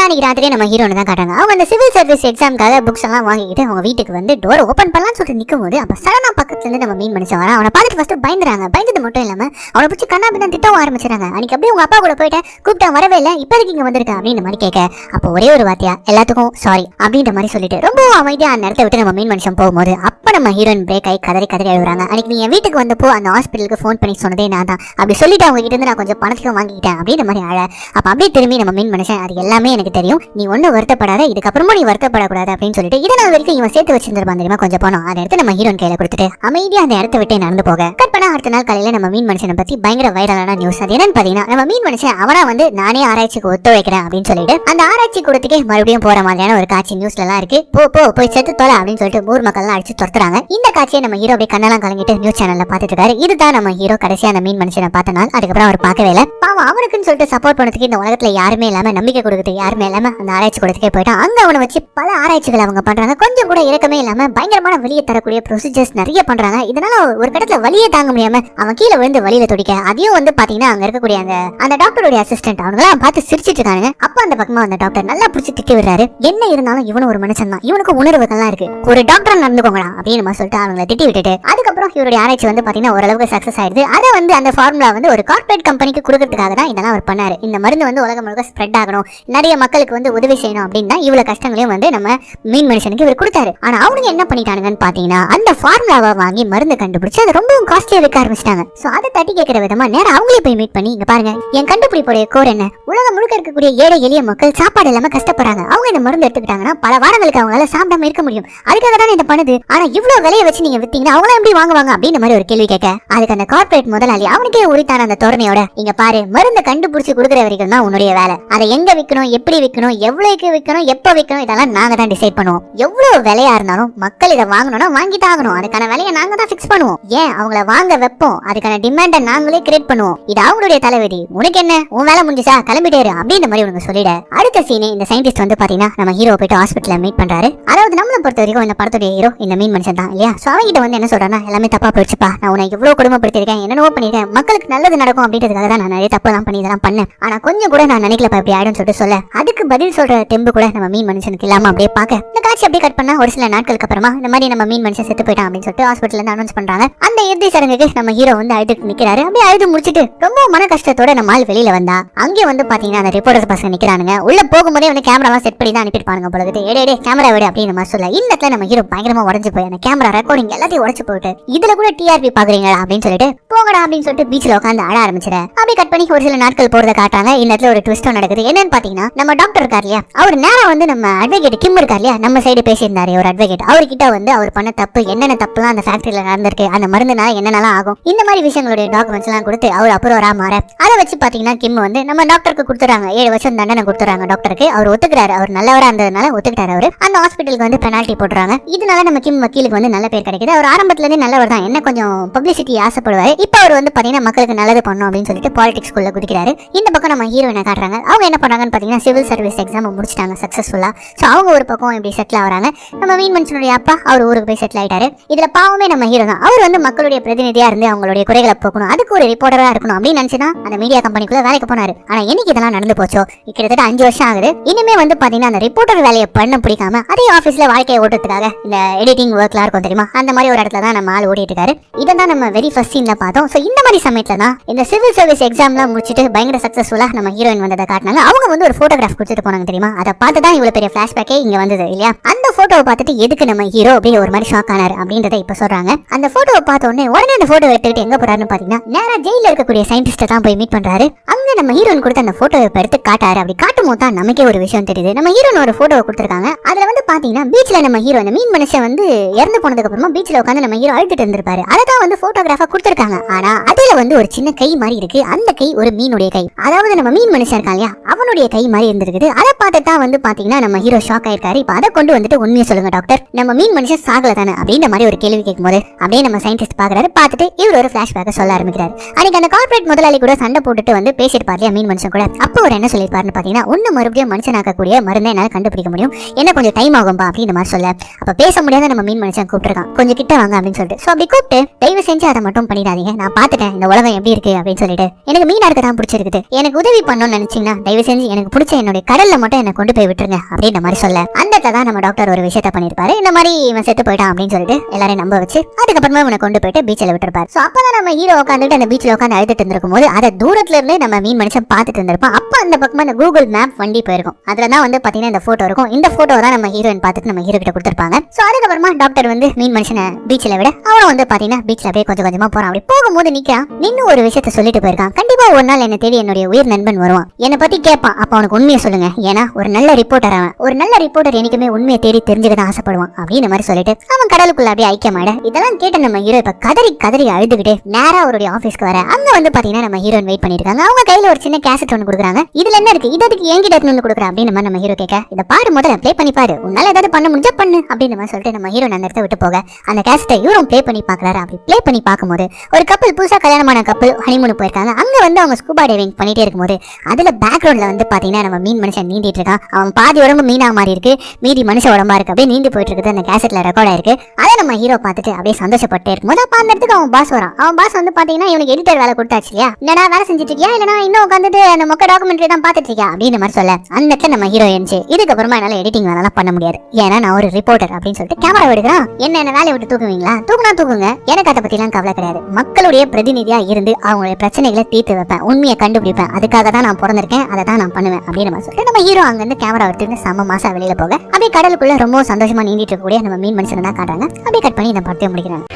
அன்னைக்கு ராத்திரி நம்ம ஹீரோனு தான் காட்டாங்க அவங்க அந்த சிவில் சர்வீஸ் எக்ஸாம்க்காக புக்ஸ் எல்லாம் வாங்கிக்கிட்டு அவங்க வீட்டுக்கு வந்து டோர் ஓப்பன் பண்ணலாம்னு சொல்லிட்டு நிற்கும் போது அப்போ சடனாக பக்கத்துலேருந்து நம்ம மீன் மனுஷன் வரான். அவனை பார்த்துட்டு ஃபஸ்ட்டு பயந்துறாங்க. பயந்தது மட்டும் இல்லாமல் அவனை பிடிச்சி கண்ணா பின்னா திட்டம் ஆரம்பிச்சிடாங்க அன்னைக்கு அப்படியே உங்கள் அப்பா கூட போயிட்டேன் கூப்பிட்டா வரவே இல்லை இப்போதைக்கு இங்க வந்திருக்க அப்படின்ற மாதிரி கேட்க அப்போ ஒரே ஒரு வார்த்தையா எல்லாத்துக்கும் சாரி அப்படின்ற மாதிரி சொல்லிட்டு ரொம்ப அமைதியாக அந்த இடத்த விட்டு நம்ம மீன் மனுஷன் போகும்போது அப்போ நம்ம ஹீரோயின் பிரேக் ஆகி கதறி கதறி எழுதுறாங்க அன்னைக்கு நீ என் வீட்டுக்கு வந்தப்போ அந்த ஹாஸ்பிட்டலுக்கு ஃபோன் பண்ணி சொன்னதே நான் தான். அப்படி சொல்லிட்டு அவங்க கிட்ட இருந்து நான் கொஞ்சம் பணத்தையும் வாங்கிக்கிட்டேன் அப்படின்ற மாதிரி அழ அப்போ அப்படியே திரும்பி நம்ம மீன் மனுஷன் அது எல்லாமே எனக்கு தெரியும். நீ ஒன்றும் வருத்தப்படாத இதுக்கப்புறமும் நீ வருத்தப்படக்கூடாது அப்படின்னு சொல்லிட்டு இதை நான் வரைக்கும் இவன் சேர்த்து வச்சிருந்திருப்பான் தெரியுமா? கொஞ்சம் பணம் அதை எடுத்து நம்ம ஹீரோன் கையில கொடுத்துட்டு அமைதியா அந்த இடத்த விட்டு நடந்து போக. கட் பண்ணா அடுத்த நாள் காலையில நம்ம மீன் மனுஷனை பத்தி பயங்கர வைரலான நியூஸ் அது என்னன்னு பாத்தீங்கன்னா நம்ம மீன் மனுஷன் அவனா வந்து நானே ஆராய்ச்சிக்கு ஒத்துழைக்கிறேன் அப்படின்னு சொல்லிட்டு அந்த ஆராய்ச்சி கூடத்துக்கே மறுபடியும் போற மாதிரியான ஒரு காட்சி நியூஸ்ல எல்லாம் இருக்கு. போ போ போய் செத்து தொலை அப்படின்னு சொல்லிட்டு ஊர் மக்கள் எல்லாம் அடிச்சு துரத்துறாங்க. இந்த காட்சியை நம்ம ஹீரோ அப்படியே கண்ணெல்லாம் கலங்கிட்டு நியூஸ் சேனல்ல பாத்துட்டு இருக்காரு. இதுதான் நம்ம ஹீரோ கடைசியா அந்த மீன் மனுஷனை பார்த்த நாள். அதுக்கப்புறம் அவர் பார்க்கவே இல்லை. பாவம் அவருக்குன்னு சொல்லிட்டு சப்போர்ட் பண்ணதுக்கு இந்த உலகத்துல யாருமே இல்லாம நம்பிக்கை கொடுக்குறது யாருமே இல்லாம அந்த ஆராய்ச்சி கூடத்துக்கே போயிட்டான் அங்க அவனை வச்சு பல ஆராய்ச்சிகள் அவங்க பண்றாங்க. கொஞ்சம் கூட இறக்கமே இல்லாம பயங்கரமான வழியை தரக்கூடிய ப்ரொசீஜர்ஸ் நிறைய பண்றாங்க. இதனால ஒரு கட்டத்துல வழியே தாங்க முடியாம அவன் கீழே விழுந்து வழியில துடிக்க அதையும் வந்து பாத்தீங்கன்னா அங்க இருக்கக்கூடிய அந்த அந்த டாக்டருடைய அசிஸ்டன்ட் அவங்களாம் பார்த்து சிரிச்சிட்டு இருக்காங்க அப்ப அந்த பக்கமா அந்த டாக்டர் நல்லா பிடிச்சி திட்டி விடுறாரு. என்ன இருந்தாலும் இவனும் ஒரு மனுஷன் தான். இவனுக்கு உணர்வுகள்லாம் இருக்கு. ஒரு டாக்டர் நடந்துக்கோங்களா அப்படின்னு சொல்லிட்டு அவங்களை திட்டி விட்டுட்டு அதுக்கப்புறம் இவருடைய ஆராய்ச்சி வந்து பாத்தீங்கன்னா ஓரளவுக்கு சக்சஸ் ஆயிடுது. அதை வந்து அந்த ஃபார்முலா வந்து ஒரு கார்பரேட் கம்பெனிக்கு கொடுக்கறதுக்காக தான் இதெல்லாம் அவர் பண்ணாரு. இந்த மருந்து வந்து உலகம் முழுக்க ஸ்ப்ரெட் ஆகணும். நிறைய மக்களுக்கு வந்து உதவி செய்யணும் அப்படின்னு தான் இவ்வளவு கஷ்டங்களையும் வந்து நம்ம மீன் மனுஷனுக்கு இவர் கொடுத்தாரு. ஆனா அவனுங்க என்ன பண்ணிட்டானுங்கன்னு பாத்தீங்கன்னா அந்த ஃபார்முலாவை வாங்கி மருந்து கண்டுபிடிச்சு அதை ரொம்பவும் காஸ்ட்லியா விற்க ஆரம்பிச்சிட்டாங்க. சோ அதை தட்டி கேட்கிற விதமா நேரம் அவங்களே போய் மீட் பண்ணி இங்க பாருங்க என் கண்டுபிடிப்புடைய கோர் என்ன? உலகம் முழுக்க இருக்கக்கூடிய ஏழை எளிய மக்கள் சாப்பாடு இல்லாம கஷ்டப்படுறாங்க. அவங்க இந்த மருந்து எடுத்துக்கிட்டாங்கன்னா பல வாரங்களுக்கு அவங்களால சாப்பிடாம இருக்க முடியும். அதுக்காக தான் இந்த பண்ணுது. ஆனா இவ்வளவு விலையை வச்சு நீங்க வித்தீங்கன்னா அவங்கள எப்படி வாங்குவாங்க அப்படின்ற மாதிரி ஒரு கேள்வி கேட்க. அதுக்கு அந்த கார்பரேட் முதலாளி அவனுக்கே உரித்தான அந்த தோரணையோட இங்க பாரு மருந்து கண்டுபிடிச்சு கொடுக்குற வரைக்கும் தான் உன்னுடைய வேலை. அதை எங்க விற்கணும் எப்படி விற்கணும் எவ்வளோக்கு விற்கணும் எப்போ விற்கணும் இதெல்லாம் நாங்க தான் டிசைட் பண்ணுவோம். எவ்வளவு விலையா இருந்தாலும் மக்கள் இதை வாங்கணும்னா வாங்கி தான் ஆகணும். அதுக்கான விலையை நாங்க தான் ஃபிக்ஸ் பண்ணுவோம். ஏன்? அவங்கள வாங்க வைப்போம். அதுக்கான டிமாண்டை நாங்களே கிரியேட் பண்ணுவோம். இது அவங்களுடைய தலைவிதி உனக்கு என்ன? உன் வேலை முடிஞ்சுச்சா? கிளம்பிட்டேரு அப்படின்ற மாதிரி உனக்கு சொல்லிட. அடுத்த சீனே இந்த சயின்டிஸ்ட் வந்து பாத்தீங்கன்னா நம்ம ஹீரோ போயிட்டு ஹாஸ்பிட்டலில் மீட் பண்றாரு. அதாவது நம்மளை பொறுத்த வரைக்கும் இந்த படத்துடைய ஹீரோ இந்த மீன் மனுஷன் தான் இல்லையா? ஸோ அவங்ககிட்ட வந்து என்ன சொல்றானா எல்லாமே தப்பா போயிடுச்சுப்பா. நான் உனக்கு எவ்வளவு கொடுமைப்படுத்திருக்கேன் என்னென்னவோ பண்ணியிருக்கேன். மக்களுக்கு நல்லது நடக்கும் அப்படின்றதுக்காக தான் நான் நிறைய தப்பு தான் பண்ணி இதெல்லாம் பண்ணேன். ஆனா கொஞ்சம் கூட நான் நினைக்கலப்பா இப்படி ஆயிடும் சொல்லிட்டு சொல்ல. அதுக்கு பதில் சொல்ற தெம்பு கூட நம்ம மீன் மனுஷனுக்கு இல்லாம அப்படியே பார்க்க இந்த காட்சி அப்படியே கட் பண்ணா ஒரு சில நாட்களுக்கு அப்புறமா இந்த மாதிரி நம்ம மீன் மனுஷன் செத்து போயிட்டான் அப்படின்னு சொல்லிட்டு ஹாஸ்பிட்டல் இருந்து அனௌன்ஸ் பண்றாங்க. அந்த இறுதி சடங்குக்கு நம்ம ஹீரோ வந்து அழுது நிக்கிறாரு. அப்படியே அழுது முடிச்சிட்டு ரொம்ப மன கஷ்டத்தோட நம்ம ஆள் வெளியில வந்தா அங்கே வந்து பாத்தீங்கன்னா அந்த ரிப்போர்ட்டர்ஸ் பசங்க நிக்கிறானுங்க. உள்ள போகும்போதே வந்து கேமராலாம் செட் பண்ணி தான் அனுப்பிட்டு போல இருக்குது ஏடே கேமரா விடு அப்படின்னு மாதிரி சொல்ல இந்த இடத்துல நம்ம ஹீரோ பயங்கரமா உடஞ்சு போய் அந்த கேமரா ரெக்கார்டிங் எல்லாத்தையும் உடச்சு போயிட்டு இதுல கூட டிஆர்பி பாக்குறீங்களா அப்படின்னு சொல்லிட்டு போங்கடா அப்படின்னு சொல்லிட்டு பீச்ல உட்காந்து ஆட ஆரம்பிச்சிட அப்படியே கட் பண்ணி ஒரு சில நாட்கள் போறத காட்டாங்க இந்த இடத்துல ஒரு ட்விஸ்டும் நடக்குது. என்னன்னு பாத்தீங்கன்னா நம்ம டாக்டர் இருக்கார் இல்லையா? அவர் நேரம் வந்து நம்ம அட்வொகேட் கிம் இருக்கார் இல்லையா? நம்ம சைடு பேசியிருந்தாரு ஒரு அட்வொகேட் அவர்கிட்ட வந்து அவர் பண்ண தப்பு என்னென்ன தப்புலாம் அந்த ஃபேக்டரியில் நடந்திருக்கு அந்த மருந்துனால என்னென்னலாம் ஆகும் இந்த மாதிரி விஷயங்களுடைய டாக்குமெண்ட்ஸ் எல்லாம் கொடுத்து அவர் அப்ரூவரா மாற. அதை வச்சு பாத்தீங்கன்னா கிம் வந்து நம்ம டாக்டருக்கு கொடுத்துறாங்க ஏழு வருஷம் தண்டனை கொடுத்துறாங்க டாக்டருக்கு அவர் ஒத்துக்கிறாரு. அவர் நல்லவரா இருந்ததுனால ஒத்துக்கிட்டாரு அவர். அந்த ஹாஸ்பிட்டலுக்கு வந்து பெனால்ட்டி போடுறாங்க இதனால நம்ம கிம் வக்கீலுக்கு வந்து நல்ல பேர் கிடைக்குது. அவர் ஆரம்பத்துல இருந்தே நல்லவர் தான். என்ன கொஞ்சம் பப்ளிசிட்டி ஆசைப்படுவார். இப்போ அவர் வந்து பார்த்தீங்கன்னா மக்களுக்கு நல்லது பண்ணும் அப்படின்னு சொல்லிட்டு பாலிடிக்ஸ் குதிக்கிறாரு. இந்த பக்கம் நம்ம ஹீரோயினை காட்டுறாங்க. அவங்க என்ன பண்ணுறாங்கன்னு பாத்தீங்கன்னா சிவில் சர்வீஸ் எக்ஸாம் முடிச்சிட்டாங்க சக்ஸஸ்ஃபுல்லா ஸோ அவங்க ஒரு பக்கம் இப்படி செட்டில் ஆகிறாங்க. நம்ம மீன் மனுஷனுடைய அப்பா அவர் ஊருக்கு போய் செட்டில் ஆகிட்டாரு இதுல பாவமே நம்ம ஹீரோ தான். அவர் வந்து மக்களுடைய பிரதிநிதியா இருந்து அவங்களுடைய குறைகளை போக்கணும். அதுக்கு ஒரு ரிப்போர்ட்டரா இருக்கணும் அப்படின்னு நினச்சி தான் அந்த மீடியா கம்பெனிக்குள்ள வேலைக்கு போனாரு. ஆனா என்னைக்கு இதெல்லாம் நடந்து போச்சோ? கிட்டத்தட்ட அஞ்சு வருஷம் ஆகுது. இனிமே வந்து பாத்தீங்கன்னா அந்த ரிப்போர்ட்டர் வேலையை பண்ண பிடிக்காம அதே ஆஃபீஸில் வாழ்க்கையை ஓட்டுறதுக்காக இந்த எடிட்டிங் ஒர்க்லாம் இருக்கும் தெரியுமா? அந்த மாதிரி ஒரு இடத்துல தான் நம்ம ஆள் ஓடிட்டு இருக்காரு. இதை தான் நம்ம வெரி ஃபர்ஸ்ட் சீனில் பார்த்தோம். ஸோ இந்த மாதிரி சமயத்துல தான் இந்த சிவில் சர்வீஸ் எக்ஸாம்லாம் முடிச்சுட்டு பயங்கர சக்ஸஸ்ஃபுல்லாக நம்ம ஹீரோயின் வந்ததை காட்டினாங்க. அவங்க வந்து ஒரு ஃபோட்டோகிராஃப் கொடுத்துட்டு போனாங்க தெரியுமா? அதை பார்த்து தான் இவ்வளவு பெரிய பிளாஷ்பேக்கே இங்க வந்தது இல்லையா? அந்த போட்டோவை பார்த்துட்டு எதுக்கு நம்ம ஹீரோ அப்படின்னு ஒரு மாதிரி ஷாக் ஆனாரு அப்படின்றத இப்ப சொல்றாங்க. அந்த போட்டோவை பார்த்த உடனே உடனே அந்த போட்டோ எடுத்துக்கிட்டு எங்க போறாருன்னு பாத்தீங்கன்னா நேரா ஜெயில இருக்கக்கூடிய சயின்டிஸ்ட தான் போய் மீட் பண்றாரு. அங்க நம்ம ஹீரோன் கொடுத்த அந்த போட்டோவை எடுத்து காட்டாரு. அப்படி காட்டும் போது தான் நமக்கே ஒரு விஷயம் தெரியுது. நம்ம ஹீரோன் ஒரு போட்டோவை கொடுத்துருக்காங்க. அதுல வந்து பாத்தீங்கன்னா பீச்ல நம்ம ஹீரோ அந்த மீன் மனுஷன் வந்து இறந்து போனதுக்கு அப்புறமா பீச்ல உட்காந்து நம்ம ஹீரோ அழுதுட்டு இருந்திருப்பாரு. அதை தான் வந்து போட்டோகிராஃபா கொடுத்துருக்காங்க. ஆனா அதுல வந்து ஒரு சின்ன கை மாதிரி இருக்கு. அந்த கை ஒரு மீனுடைய கை. அதாவது நம்ம மீன் மனுஷன் இருக்காங்க இல்லையா? அவனுடைய கை மாதிரி இருக்குது அதை பார்த்து தான் வந்து பாத்தீங்கன்னா நம்ம ஹீரோ ஷாக் ஆயிருக்காரு. இப்ப அதை கொண்டு வந்துட்டு உண்மையை சொல்லுங்க டாக்டர் நம்ம மீன் மனுஷன் சாகல தானே அப்படின்ற மாதிரி ஒரு கேள்வி கேட்கும்போது அப்படியே நம்ம சயின்டிஸ்ட் பாக்குறாரு பார்த்துட்டு இவர் ஒரு பிளாஷ்பேக்கை சொல்ல ஆரம்பிக்கிறாரு. அன்னைக்கு அந்த கார்பரேட் முதலாளி கூட சண்டை போட்டுட்டு வந்து பேசியிருப்பார் இல்லையா மீன் மனுஷன் கூட? அப்போ அவர் என்ன சொல்லியிருப்பாருன்னு பாத்தீங்கன்னா ஒன்னு மறுபடியும் மனுஷனாக்கக்கூடிய மருந்தை என்னால கண்டுபிடிக்க முடியும். என்ன கொஞ்சம் டைம் ஆகும்பா? அப்படின்ற மாதிரி சொல்ல. அப்ப பேச முடியாத நம்ம மீன் மனுஷன் கூப்பிட்டுருக்கான். கொஞ்சம் கிட்ட வாங்க அப்படின்னு சொல்லிட்டு. சோ அப்படி கூப்பிட்டு தயவு செஞ்சு அதை மட்டும் பண்ணிடாதீங்க. நான் பார்த்துட்டேன். இந்த உலகம் எப்படி இருக்கு? அப்படின்னு சொல்லிட்டு. எனக்கு மீனா இருக்க தான் பிடிச்சிருக்குது. எனக்கு உதவி பண்ணணும்னு நினைச்சீங்கன்னா தயவு செஞ்சு எனக்கு பிடிச்ச என்னோட என்னுடைய கடல்ல மட்டும் என்ன கொண்டு போய் விட்டுருங்க அப்படின்ற மாதிரி சொல்ல. அந்த தான் நம்ம டாக்டர் ஒரு விஷயத்த பண்ணிருப்பாரு இந்த மாதிரி இவன் செத்து போயிட்டான் அப்படின்னு சொல்லிட்டு எல்லாரையும் நம்ப வச்சு அதுக்கப்புறமா இவனை கொண்டு போயிட்டு பீச்சில் விட்டுருப்பாரு. ஸோ அப்பதான் நம்ம ஹீரோ உட்காந்துட்டு அந்த பீச்சில் உட்காந்து அழுதுட்டு இருந்திருக்கும் போது அதை தூரத்துல இருந்தே நம்ம மீன் மனுஷன் பார்த்துட்டு இருந்திருப்பான். அப்போ அந்த பக்கமா அந்த கூகுள் மேப் வண்டி போயிருக்கும். அதுல தான் வந்து பாத்தீங்கன்னா இந்த போட்டோ இருக்கும். இந்த போட்டோ தான் நம்ம ஹீரோயின் பார்த்துட்டு நம்ம ஹீரோ கிட்ட கொடுத்துருப்பாங்க. ஸோ அதுக்கப்புறமா டாக்டர் வந்து மீன் மனுஷனை பீச்சில் விட அவனும் வந்து பாத்தீங்கன்னா பீச்சில் அப்படியே கொஞ்சம் கொஞ்சமா போறான். அப்படி போகும்போது நிக்கிறான். நின்னு ஒரு விஷயத்த சொல்லிட்டு போயிருக்கான். கண்டிப்பா ஒரு நாள் என்ன தேடி என்னுடைய உயிர் நண்பன் வருவான். என்னை பத்தி கேட்பான். அப்ப அவனுக்கு உண்மையை சொல்லுங்க. ஏன்னா ஒரு நல்ல ரிப்போர்ட்டர் அவன். ஒரு நல்ல ரிப்போர்ட்டர் எனக்குமே உண்மையை தேடி தெரிஞ்சுக்க தான் ஆசைப்படுவான். அப்படின்னு மாதிரி சொல்லிட்டு அவன் கடலுக்குள்ள அப்படியே ஐக்கியமாட இதெல்லாம் கேட்ட நம்ம ஹீரோ இப்ப கதறி கதறி அழுதுகிட்டு நேரா அவருடைய ஆபீஸ்க்கு வர. அங்க வந்து பாத்தீங்கன்னா நம்ம ஹீரோயின் வெயிட் பண்ணிருக்காங்க. அவங்க கையில ஒரு சின்ன கேசட் ஒன்று கொடுக்குறாங்க. இதுல என்ன இருக்கு? இது அதுக்கு என்கிட்ட எடுத்துன்னு கொடுக்குறேன் அப்படின்னு நம்ம ஹீரோ கேட்க இதை பாரு முதல்ல ப்ளே பண்ணி பாரு. உன்னால ஏதாவது பண்ண முடிஞ்சா பண்ணு. அப்படின்னு மாதிரி சொல்லிட்டு நம்ம ஹீரோ அந்த இடத்த விட்டு போக அந்த கேசட்டை இவரும் ப்ளே பண்ணி பாக்குறாரு. அப்படி ப்ளே பண்ணி பார்க்கும்போது ஒரு கப்பல் புதுசா கல்யாணமான கப்பல் ஹனிமூன் போயிருக்காங்க. அங்க வந்து அவங்க ஸ்கூபா டைவிங் பண்ணிட்டே இருக்கும்போது அதுல பேக்ரவுண்ட்ல வந்து பாத்தீங்கன்னா நம்ம மீன் மனுஷன் நீந்திட்டு இருக்கான் அவன் பாதி உடம்பு மீனா மாறி இருக்கு மீதி மனுஷ உடம்பா இருக்கு. அப்படியே நீந்தி போயிட்டு இருக்குது அந்த கேசட்ல ரெக்கார்ட் ஆயிருக்கு. அதை நம்ம ஹீரோ பார்த்துட்டு அப்படியே சந்தோஷப்பட்டே இருக்கும்போது அப்போ அந்த இடத்துக்கு அவன் பாஸ் வரான். அவன் பாஸ் வந்து பாத்தீங்கன்னா இவனுக்கு எடிட்டர் வேலை கொடுத்தாச்சு இல்லையா? என்னடா வேலை செஞ்சுட்டு இருக்கியா இல்லனா இன்னும் உட்காந்துட்டு அந்த மொக்க டாக்குமெண்ட்ரி தான் பார்த்துட்டு இருக்கியா அப்படின்னு மாதிரி சொல்ல. அந்த இடத்துல நம்ம ஹீரோ இருந்துச்சு இதுக்கப்புறமா என்னால எடிட்டிங் வேலைலாம் பண்ண முடியாது. ஏன்னா நான் ஒரு ரிப்போர்ட்டர் அப்படின்னு சொல்லிட்டு கேமரா எடுக்கிறான். என்ன என்ன வேலையை விட்டு தூக்குவீங்களா? தூக்குனா தூக்குங்க. எனக்கு அதை பற்றிலாம் கவலை கிடையாது. மக்களுடைய பிரதிநிதியா இருந்து அவங்களுடைய பிரச்சனைகளை தீர்த்து வைப்பேன். உண்மையை கண்டுபிடிப்பேன். அதுக்காக தான் நான் பிறந்திருக்கேன். அதை தான் நான் பண்ணுவேன். அப்படின்னு நம்ம சொல்லிட்டு நம்ம ஹீரோ அங்கிருந்து கேமரா எடுத்துட்டு செம்ம மாசா வெளியில போக அப்படியே கடலுக்குள்ள ரொம்ப சந்தோஷமா நீந்திட்டு இருக்கக்கூடிய நம்ம மீன் மனுஷன் தான் காட்டுறாங்க. அப்படியே கட் பண்ணி இந்த படத்தையும் முடிக்கிறாங்க.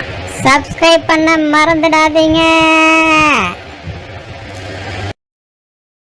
சப்ஸ்கிரைப் பண்ண மறந்துடாதீங்க.